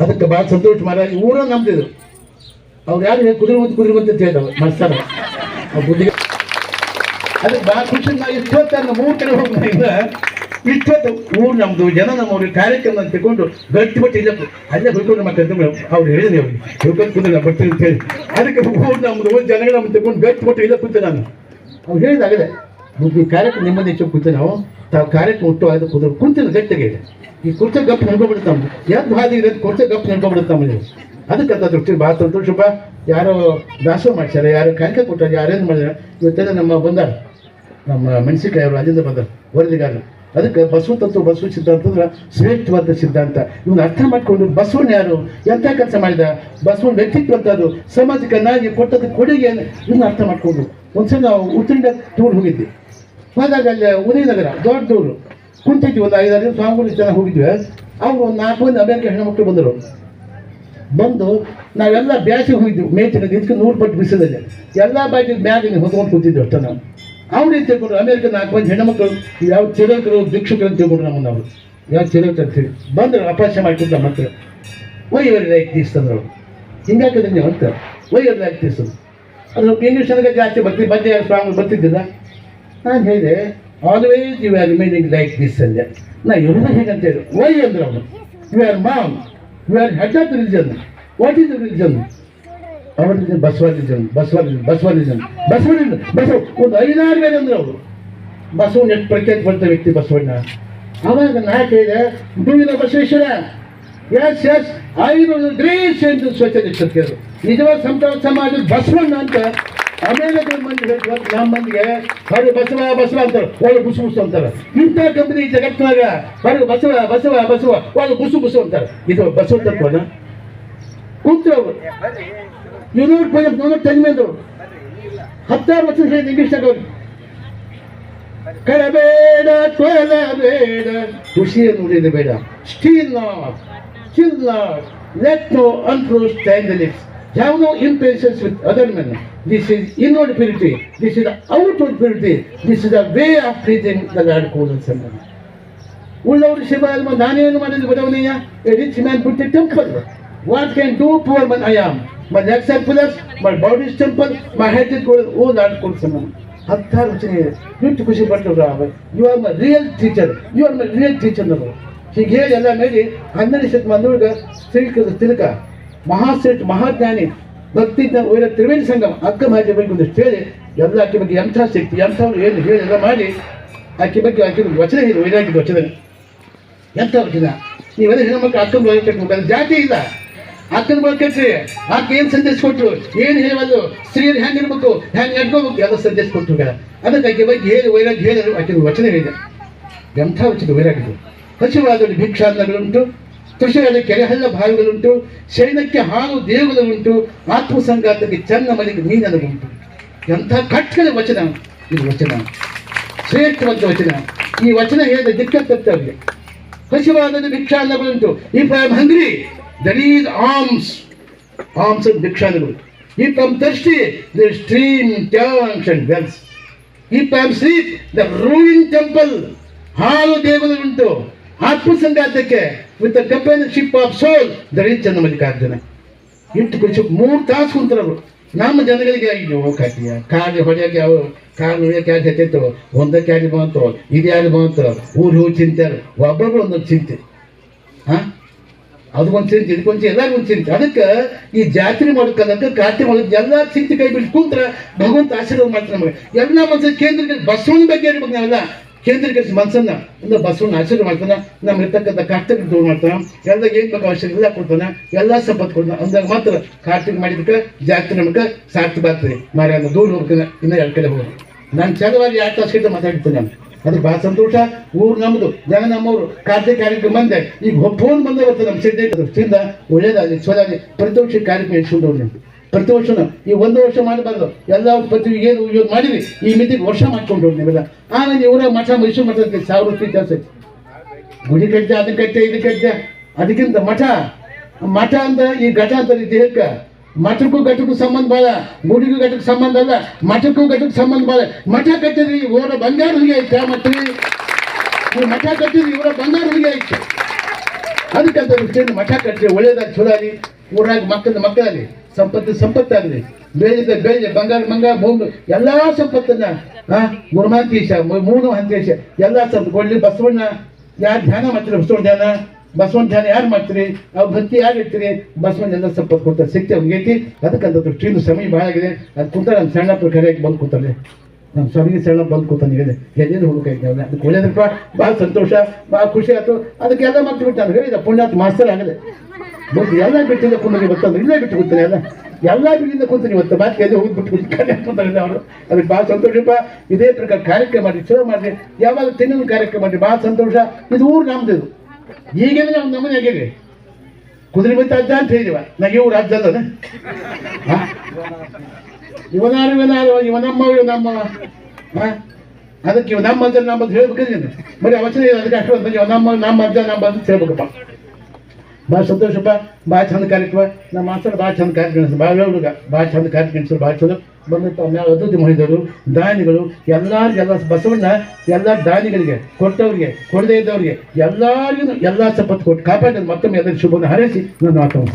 ಅದಕ್ಕೆ ಭಾಳ ಸಂತೋಷ ಈ ಊರ ನಮ್ದಿದ್ರು ಅವ್ರು ಯಾರು ಕುದುರೆ ಮುಂದೆ ಕುದುರೆ ಮುಂದೆ ಅಂತ ಹೇಳಿದವ ಮಸ್ತಾನ ಬುದ್ಧಿಗೆ ಅದಕ್ಕೆ ಭಾಳ ಖುಷಿ ನಾವು ಇಷ್ಟೊತ್ತು ಮೂರು ಕಡೆ ಹೋಗ್ಬಿಟ್ಟಿಂದ ಇಷ್ಟೊತ್ತು ಊರು ನಮ್ದು, ಜನ ನಮ್ಮವ್ರಿಗೆ ಕಾರ್ಯಕ್ರಮ ಅಂತ ತಗೊಂಡು ಗಟ್ಟಿ ಬಟ್ಟೆ ಇಲ್ಲ ಅಲ್ಲೇ ಹುಡ್ಕೊಂಡು ಮತ್ತೆ ಅವ್ರು ಹೇಳಿದೆ ಅವ್ರಿಗೆ ಹುಡ್ಕೊಂಡು ಕುಂದ್ರೆ ಬರ್ತೀನಿ ಅಂತ ಹೇಳಿ. ಅದಕ್ಕೆ ಊರು ಊರು ಜನಗಳು ನಮ್ಮ ತಗೊಂಡು ಗಟ್ಟಿ ಬಟ್ಟೆ ಇಲ್ಲ ಕೂತೆ ನಾನು. ಅವ್ರು ಹೇಳಿದಾಗಲೇ ಈ ಕಾರ್ಯಕ್ರಮ ನಿಮ್ಮಲ್ಲಿ ಹೆಚ್ಚು ಕೂತೆ ನಾವು, ತಾವು ಕಾರ್ಯಕ್ರಮ ಹುಟ್ಟು ಆಯ್ತು ಕುದುರೆ ಕುಂತಿನ ಗಟ್ಟಿಗೆ ಈ ಕುರ್ಚೆ ಗಪ್ ನೆನ್ಕೊಬಿಡ್ತಾವೆ ಯಾಕೆ ಹಾದಿ ಇದೆ ಕುರ್ಚೆ ಗಪ್ ನೆನ್ಕೊಬಿಡ್ತಾವೆ ಅದಕ್ಕೆ ಅಂತ ದೃಷ್ಟಿ ಭಾಳ ಸಂತೋಷಪ್ಪ ಯಾರೋ ದಾಸೋಹ ಮಾಡ್ಸ್ಯಾರ, ಯಾರು ಕಾಯಕ ಕೊಟ್ಟಾರೆ ಯಾರೇನು ಮಾಡ್ಯಾರ ಇವತ್ತೆಲ್ಲ ನಮ್ಮ ಬಂದಾರ. ನಮ್ಮ ಅವರು ಅಲ್ಲಿಂದ ಬಂದರು, ವರದಿಗಾರರು. ಅದಕ್ಕೆ ಬಸವ ತತ್ವ, ಬಸವ ಸಿದ್ಧಾಂತ ಅಂದ್ರೆ ಶ್ರೇಷ್ಠವಾದ ಸಿದ್ಧಾಂತ. ಇವನು ಅರ್ಥ ಮಾಡಿಕೊಂಡು ಬಸವನ್ ಯಾರು ಎಂಥ ಕೆಲಸ ಮಾಡಿದ? ಬಸವನ ವ್ಯಕ್ತಿತ್ವ ಅದು ಸಮಾಜಕ್ಕೆ ನಾಗಿ ಕೊಟ್ಟದ ಕೊಡುಗೆ ಇವನ್ನ ಅರ್ಥ ಮಾಡಿಕೊಂಡು. ಒಂದ್ಸಲ ನಾವು ಉತ್ತರಿಂದ ಟೂರ್ ಹೋಗಿದ್ವಿ. ಹೋದಾಗ ಅಲ್ಲಿ ಉದಯನಗರ ದೊಡ್ಡ ಟೂರು ಕುಂತಿದ್ವಿ ಒಂದು ಐದಾರು ಸ್ವಾಮಿಗಳು ಜನ ಹೋಗಿದ್ವಿ. ಅವ್ರು ನಾಲ್ಕು ಮಂದಿ ಹೆಣ್ಣು ಮಕ್ಕಳು ಬಂದರು. ಬಂದು ನಾವೆಲ್ಲ ಬ್ಯಾಸಿಗೆ ಹೋಗಿದ್ವಿ. ಮೇಚಿನ ಇದಕ್ಕೆ ನೂರು ಪಟ್ಟು ಬಿಸಿಲಲ್ಲಿ. ಎಲ್ಲ ಬಾಗಿ ಮ್ಯಾಗಿನ ಹೊತ್ಕೊಂಡು ಕೂತಿದ್ವಿ ಅಷ್ಟೇ ನಾವು. ಅವ್ರು ಏನು ತಿಳ್ಕೊಂಡ್ರು? ಅಮೇರಿಕ ನಾಲ್ಕು ಮಂದಿ ಹೆಣ್ಣುಮಕ್ಕಳು ಯಾವ ಚಿರಕರು ಭಿಕ್ಷುಕರು ಅಂತ ತಿಳ್ಕೊಂಡ್ರು ನಮ್ಮನ್ನು ಅವರು. ಯಾವ ಚಿರಕ ಅಂತ ಹೇಳಿ ಬಂದರು ಅಪಾಸ್ಯ ಮಾಡ್ಕೊಂಡು ನಮ್ಮ ಹತ್ರ ವೈ ಎವರಿ ಲೈಕ್ ದಿಸ್ ಅಂದ್ರು ಅವ್ರು. ಹಿಂಗಾಕಿದ್ರೆ ನೀವು ಅಂತ ವೈ ಎವರಿ ಲೈಕ್ ಅದು ಇಂಗ್ಲೀಷ್ ನನಗೆ ಜಾಸ್ತಿ ಬರ್ತೀವಿ ಬಂದೆ ಯಾರು ಬರ್ತಿದ್ದಿಲ್ಲ. ನಾನು ಹೇಳಿದೆ always you are remaining like this ಅಂದೆ. ನಾ ಎಲ್ಲ ಹೇಗಂತ ಹೇಳಿ ವೈ ಅಂದ್ರೆ ಅವನು you are mom you are of religion what is religion ಅವರ religion Basava religion Basava Basava religion Basava Basava ಒಂದು ಐದಾರು ಬೇರೆ ಅಂದ್ರೆ ಅವರು. ಬಸವಣ್ಣ ಎಷ್ಟು ಪ್ರಖ್ಯಾತ ಬಂದ ವ್ಯಕ್ತಿ ಬಸವಣ್ಣ ಅವಾಗ ನಾ ಕೇಳಿದೆ ಡೂ ಬಸವೇಶ್ವರ. ಎಸ್ ಎಸ್ ಐದು ಗ್ರೇಟ್ ಸೇಂಟ್ ಸ್ವಚ್ಛತೆ ನಿಜವಾದ ಸಂತಾನ ಸಮಾಜ ಬಸವಣ್ಣ ಅಂತ ಅಮೇರಿಕದ ಮಂದಿ ಹೇಳ್ತಾರೆ ನಮ್ಮ ಮಂದಿಗೆ ಹೊರಗೆ ಬಸವ ಬಸವ ಅಂತಾರೆ ಒಳ್ಳೆ ಬುಸು ಬುಸು ಅಂತಾರೆ. ಇಂಥ ಕಂಪನಿ ಜಗತ್ತಿನಾಗ ಹೊರಗೆ ಬಸವ ಬಸವ ಬಸವ ಒಳ್ಳೆ ಬುಸು ಬುಸು ಅಂತಾರೆ. ಇದು ಬಸವ ತತ್ವನ? ಕೂತ್ರು ಅವರು. ಯುನೂರ್ ಪಂಜಾಬ್ ನೋಡ ತಂದ್ಮೇಂದ್ರು ಹತ್ತಾರು ವರ್ಷ ಹೇಳಿದ ಇಂಗ್ಲೀಷ್ನಾಗ ಅವ್ರು ಕರಬೇಡ ಕೊಲಬೇಡ ಖುಷಿಯನ್ನು ಬೇಡ. Steal not still not let no untrue stand the have no impatience with other men. This is inward purity. This is outward purity. This is the way of pleasing the Lord. ಉಳ್ಳವರು ಶಿವ ಅಲ್ಮ ನಾನೇನು ಮಾಡಿದ್ದು ಗೊತ್ತವನಯ್ಯ a rich man put temple what can do poor man I am my legs are pillars my body is temple my head is gold o lord ಕೊಡ್ಸನ್ ವಚನ ಇದೆ. ಎಷ್ಟು ಖುಷಿ ಪಟ್ಟರು you are my real teacher you are my real teacher ಅವರು ಹೀಗೆ ಎಲ್ಲ ಮೇಲೆ ಹನ್ನೆರಡು ಶತಮಾನದೊಳಗೆ ತಿಳ್ಕ ತಿಲಕ ಮಹಾಶ್ರೇಷ್ಠ, ಮಹಾಜ್ಞಾನಿ ಭಕ್ತಿ ಒಳ್ಳೆ ತ್ರಿವೇಣಿ ಸಂಗಮ. ಅಕ್ಕ ಮಾಹಿತಿ ಬಗ್ಗೆ ಒಂದಿಷ್ಟು ಹೇಳಿ. ಎಲ್ಲ ಆಕೆ ಬಗ್ಗೆ ಎಂಥ ಶಕ್ತಿ ಎಂಥವ್ರು ಏನು ಹೇಳಿ ಎಲ್ಲ ಮಾಡಿ. ಆಕೆ ಬಗ್ಗೆ ಆಕೆ ವಚನ ಹೇಳಿ, ವೈರಾಗ್ಯದ ವಚನ ಎಂಥ ವಚನ? ನೀವೆಲ್ಲ ಹೆಣ್ಮಕ್ಳು ಅಕ್ಕನ ಬಗ್ಗೆ ಕಟ್ಬೇಕು ಜಾತಿ ಇಲ್ಲ. ಅಕ್ಕನ ಬಗ್ಗೆ ಕಟ್ಟ್ರಿ ಆಕೆ ಏನು ಸಂದೇಶ ಕೊಟ್ಟರು ಏನು ಹೇಳೋದು? ಸ್ತ್ರೀಯರು ಹೆಂಗೆ ಇರ್ಬೇಕು? ಹೆಂಗೆ ನಡ್ಕೋಬೇಕು? ಎಲ್ಲ ಸಂದೇಶ ಕೊಟ್ಟರು ಅದಕ್ಕೆ ಆಕೆ ಬಗ್ಗೆ ಹೇಳಿ, ವೈರಾಗ್ಯ ಹೇಳಿದ್ರು ಆಕೆ ವಚನ ಹೇಳಿದೆ. ಎಂಥ ವಚನ, ವೈರಾಗ್ಯದು? ಹಸಿವಾದಲ್ಲಿ ಭಿಕ್ಷಾನ್ನಗಳುಂಟು ಕೃಷಿಯಲ್ಲಿ ಕೆರೆಹಳ್ಳ ಬಾವಿಗಳುಂಟು ಶೈನಕ್ಕೆ ಹಾಲು ದೇಗುಲವುಂಟು ಆತ್ಮಸಂಘಾತಕ್ಕೆ ಚನ್ನ ಮನೆಗೆ ಮೀನಲುಂಟು ಎಂಥ ಕಟ್ಟಳೆ ವಚನ ಇದು ವಚನ. ಶ್ರೇಷ್ಠವಂತ ವಚನ. ಈ ವಚನ ಹೇಳಿದ ದಿಕ್ಕ ತಪ್ಪಾಗಿದೆ ಹಸಿವಾದದ ಭಿಕ್ಷಾನ್ನಗಳುಂಟು if I am hungry, that is alms. Alms and ಭಿಕ್ಷಾನ್ನಗಳು if I am the stream tanks and wells. If I am sleep the ruin temple. ಹಾಲು ದೇಗುಲವುಂಟು. ಆತ್ಮಸಂಘಾತಕ್ಕೆ with companionship of soul the reach ಚಂದ ಮಲ್ಲಿಕಾರ್ಜುನ ಇಂಟು ಕೃಷಿ ಮೂರು ತಾಸು ಕುಂತರವರು ನಮ್ಮ ಜನಗಳಿಗೆ ಅಯ್ಯೋ ಕಾಟಿಯ ಕಾಲು ಹೊಡೆಯಕ್ಕೆ ಯಾವ ಕಾಲು ಹೊಡೆಯಕ್ಕೆ ಯಾಕೆ ಹೆಚ್ಚಿತ್ತು ಒಂದಕ್ಕೆ ಯಾರು ಬಂತು ಇದು ಯಾರು ಬಂತು ಊರು ಹೂ ಚಿಂತೆ ಒಬ್ಬೊಬ್ರು ಒಂದೊಂದು ಚಿಂತೆ ಹಾಂ ಅದಕ್ಕೊಂದು ಚಿಂತೆ ಇದಕ್ಕೊಂದು ಎಲ್ಲರಿಗೂ ಒಂದು ಚಿಂತೆ ಅದಕ್ಕೆ ಈ ಜಾತ್ರೆ ಮಾಡೋಕ್ಕಲ್ಲಂತ ಕಾರ್ತಿ ಮಾಡೋದು ಎಲ್ಲ ಚಿಂತೆ ಕೈ ಬಿಟ್ಟು ಕುಂತ್ರ ಭಗವಂತ ಆಶೀರ್ವಾದ ಮಾಡ್ತಾರೆ ನಮಗೆ ಎಲ್ಲ ಮನಸ್ಸು ಕೇಂದ್ರ ಬಸವನ ಬಗ್ಗೆ ಇರ್ಬೇಕು ನಾವೆಲ್ಲ ಕೇಂದ್ರೀಕರಿಸಿ ಮನಸ್ಸನ್ನ ಅಂದ್ರೆ ಬಸವಣ್ಣ ಆಶ್ಚರ್ಯ ಮಾಡ್ತಾನೆ, ನಮ್ಮ ಇರ್ತಕ್ಕಂಥ ಕಷ್ಟಕ್ಕೆ ದೂರ ಮಾಡ್ತಾನೆ, ಎಲ್ಲ ಏನು ಬೇಕು ಅವಶ್ಯಕ ಎಲ್ಲ ಕೊಡ್ತಾನೆ, ಎಲ್ಲ ಸಂಪತ್ತು ಕೊಡ್ತಾನೆ. ಅಂದಾಗ ಮಾತ್ರ ಕಾರ್ತಿಕ್ ಮಾಡಿದಕ್ಕೆ ಜಾಸ್ತಿ ನಮ್ಗೆ ಸಾರ್ಥಕ ಆಗ್ತದೆ. ಮಾರಿ ಅದು ದೂರ ಹೋಗ್ತಾನೆ ಇನ್ನೂ ಎರಡು ಕಡೆ ಹೋಗೋದು. ನಾನು ಚಲವಾಗಿ ಎರಡು ತಾಸು ಮಾತಾಡ್ತೀನಿ ನಾನು. ಅದಕ್ಕೆ ಭಾಳ ಸಂತೋಷ, ಊರು ನಮ್ಮದು ಜನ ನಮ್ಮವರು, ಕಾರ್ತಿಕ ಕಾರ್ಯಕ್ರಮ ಬಂದೆ ಈಗ ಫೋನ್ ಬಂದೇ ಬರ್ತದೆ ನಮ್ಮ ಸಿದ್ಧ ಒಳ್ಳೇದಾಗಲಿ ಚೋದಾಗಲಿ ಪ್ರತಿ ವರ್ಷ ಕಾರ್ಯಕ್ರಮ ಇಟ್ಕೊಂಡವ್ರು ಹೋಗಿ ಪ್ರತಿ ವರ್ಷನೂ. ಈ ಒಂದು ವರ್ಷ ಮಾಡಬಾರ್ದು. ಎಲ್ಲ ಪ್ರತಿ ಏನು ಇವ್ರು ಮಾಡಿದ್ವಿ ಈ ಮಿತಿಗೆ ವರ್ಷ ಮಾಡ್ಕೊಂಡು ಹೋಗಿ ನೀವೆಲ್ಲ ಆಮೇಲೆ ಇವರ ಮಠ ಮೈಸೂರು ಮಠ ಅಂತ ಸಾವಿರ ರೂಪಾಯಿ ಜಾಸ್ತಿ ಗುಡಿ ಕಟ್ಟೆ ಅದಕ್ಕೆ ಕಟ್ಟೆ ಇದು ಕಟ್ಟೆ ಅದಕ್ಕಿಂತ ಮಠ ಮಠ ಅಂದ್ರೆ ಈ ಘಟ ಅಂತ ದೇಹಕ್ಕೆ ಮಠಕ್ಕೂ ಘಟಕ್ಕೂ ಸಂಬಂಧ ಬಾಳ, ಗುಡಿಗೂ ಘಟಕ್ಕೆ ಸಂಬಂಧ ಅಲ್ಲ, ಮಠಕ್ಕೂ ಘಟಕ್ಕೆ ಸಂಬಂಧ ಬಾಳ. ಮಠ ಕಟ್ಟಿದ್ರಿ ಇವರ ಬಂಗಾರ ಹುಲಿಗೆ ಐತೆ ಮತ್ತೆ? ಮಠ ಕಟ್ಟಿದ್ರಿ ಇವರ ಬಂಗಾರ ಹುಲಿಗೆ ಐತೆ ಅದಕ್ಕಂತ ಮಠ ಕಟ್ಟಿದ್ರೆ ಒಳ್ಳೇದಾಗಿ ಚಲೋ ಊರಾಗ ಮಕ್ಕಳ ಮಕ್ಕಳಾಗಲಿ. ಸಂಪತ್ತು ಸಂಪತ್ತಾಗಿದೆ ಬೇಜದ ಬೇಜ, ಬಂಗಾರ ಬಂಗಾರ ಭೂಮಿ, ಎಲ್ಲ ಸಂಪತ್ತನ್ನ ಗುರುಮಾಂತೀಶ ಮೂರು ಹಂತೇಶ, ಎಲ್ಲ ಸಂಪತ್ತು ಕೊಡ್ಲಿ ಬಸವಣ್ಣ. ಯಾರು ಧ್ಯಾನ ಮಾಡ್ತೀರಿ ಬಸವಣ್ಣ ಧ್ಯಾನ? ಬಸವಣ್ಣ ಧ್ಯಾನ ಯಾರು ಮಾಡ್ತೀರಿ? ಅವ್ರ ಭಕ್ತಿ ಯಾರು ಇರ್ತೀರಿ ಬಸವಣ್ಣ ಎಲ್ಲ ಸಂಪತ್ತು ಕೊಡ್ತಾರೆ. ಸಿಕ್ತಿ ಅವ್ರಿಗೆ ಐತಿ ಅದಕ್ಕಂತ ದೃಷ್ಟಿಯಿಂದ ಸಮಯ ಭಾಳ ಆಗಿದೆ ಅದು ಕುಂತಾರೆ ನಮ್ಮ ಸಣ್ಣಪ್ಪರು ಕರೆಯಾಗಿ ಬಂದು ಕೂತಾರೆ ನಮ್ಮ ಸ್ವಾಮಿಗೆ ಸೆಳ್ಳ ಬಂದು ಕೂತಾನೆ ಹೇಳಿದೆ ಎಲ್ಲೆಲ್ಲಿ ಹೋಗ್ಬೇಕಾಯ್ತು ನಾವು ಅದಕ್ಕೆ ಒಳ್ಳೇದಪ್ಪ ಭಾಳ ಸಂತೋಷ, ಭಾಳ ಖುಷಿ ಆಯ್ತು. ಅದಕ್ಕೆಲ್ಲ ಮತ್ತೆ ಬಿಟ್ಟು ನಾನು ಹೇಳಿದ ಪುಣ್ಯಾತ್ ಮಾಸ್ತರ್ ಆಗದೆ ಬಂದು ಎಲ್ಲ ಬಿಟ್ಟಿಂದ ಕುಂದ್ರೆ ಗೊತ್ತಂದ್ರೆ ಇಲ್ಲೇ ಬಿಟ್ಟು ಕೂತಾನೆ ಎಲ್ಲ ಎಲ್ಲ ಬಿಟ್ಟಿಂದ ಕೂತೀನಿ ಇವತ್ತು ಬಾಕಿ ಎಲ್ಲಿ ಹೋಗಿ ಬಿಟ್ಟು ಕೂತ್ಕೊಂಡು ಅವರು. ಅದಕ್ಕೆ ಭಾಳ ಸಂತೋಷಪ್ಪ ಇದೇ ಪ್ರಕಾರ ಕಾರ್ಯಕ್ರಮ ಮಾಡಿ ಚಲೋ ಮಾಡಿ, ಯಾವಾಗ ತಿನ್ನೋದು ಕಾರ್ಯಕ್ರಮ ಮಾಡಿ, ಭಾಳ ಸಂತೋಷ. ಇದು ಊರು ನಮ್ದು ಇದು. ಈಗೇನೆ ನಾವು ನಮ್ಮನೆ ಹೇಗೆ ಕುದುರೆ ಬಿತ್ತ ಅಜ್ಜ ಅಂತ ಹೇಳಿದಿವ. ನನಗೆ ಊರು ಅಜ್ಜ ಅಲ್ಲದ ಇವನಾರು ಇವನಾರು ಇವನಮ್ಮ. ಇವನಮ್ಮ? ಅದಕ್ಕೆ ಇವ ನಮ್ಮ ಅಂತ ನಮ್ಮ ಅಂತ ಹೇಳ್ಬೇಕಂದ್ರೆ ಬರೀ ಇಲ್ಲ, ಅದಕ್ಕೆ ಅಷ್ಟು ಅಂತ ನಮ್ಮ ನಮ್ಮ ಅಂತ ನಮ್ಮ ಅಂತ ಹೇಳ್ಬೇಕಪ್ಪ. ಭಾಳ ಸಂತೋಷಪ್ಪ ಭಾಳ ಚಂದ ಕಾರ್ಯಕ್ರಮ. ನಮ್ಮ ಮಾಸ್ತರ್ ಭಾಳ ಚಂದ ಕಾರ್ಯಕ್ರಮ ಭಾಳ ಹುಡುಗ. ಭಾಳ ಚಂದ ಕಾರ್ಯಕ್ರಮ ಭಾಳ ಚಲೋ ಬಂದು ಮ್ಯಾಲ ಅಭಿವೃದ್ಧಿ ಮಹಿಳೆಯರು, ದಾನಿಗಳು ಎಲ್ಲರಿಗೆಲ್ಲ ಬಸವಣ್ಣ, ಎಲ್ಲ ದಾನಿಗಳಿಗೆ, ಕೊಟ್ಟವ್ರಿಗೆ, ಕೊಡದೇ ಇದ್ದವ್ರಿಗೆ, ಎಲ್ಲರಿಗೂ, ಎಲ್ಲ ಸಂಪತ್ತು ಕೊಟ್ಟು ಕಾಪಾಡಿದ್ರು. ಮತ್ತೊಮ್ಮೆ ಎಲ್ಲರಿಗೂ ಶುಭವನ್ನು ಹಾರೈಸಿ. ನನ್ನ ಮಾತು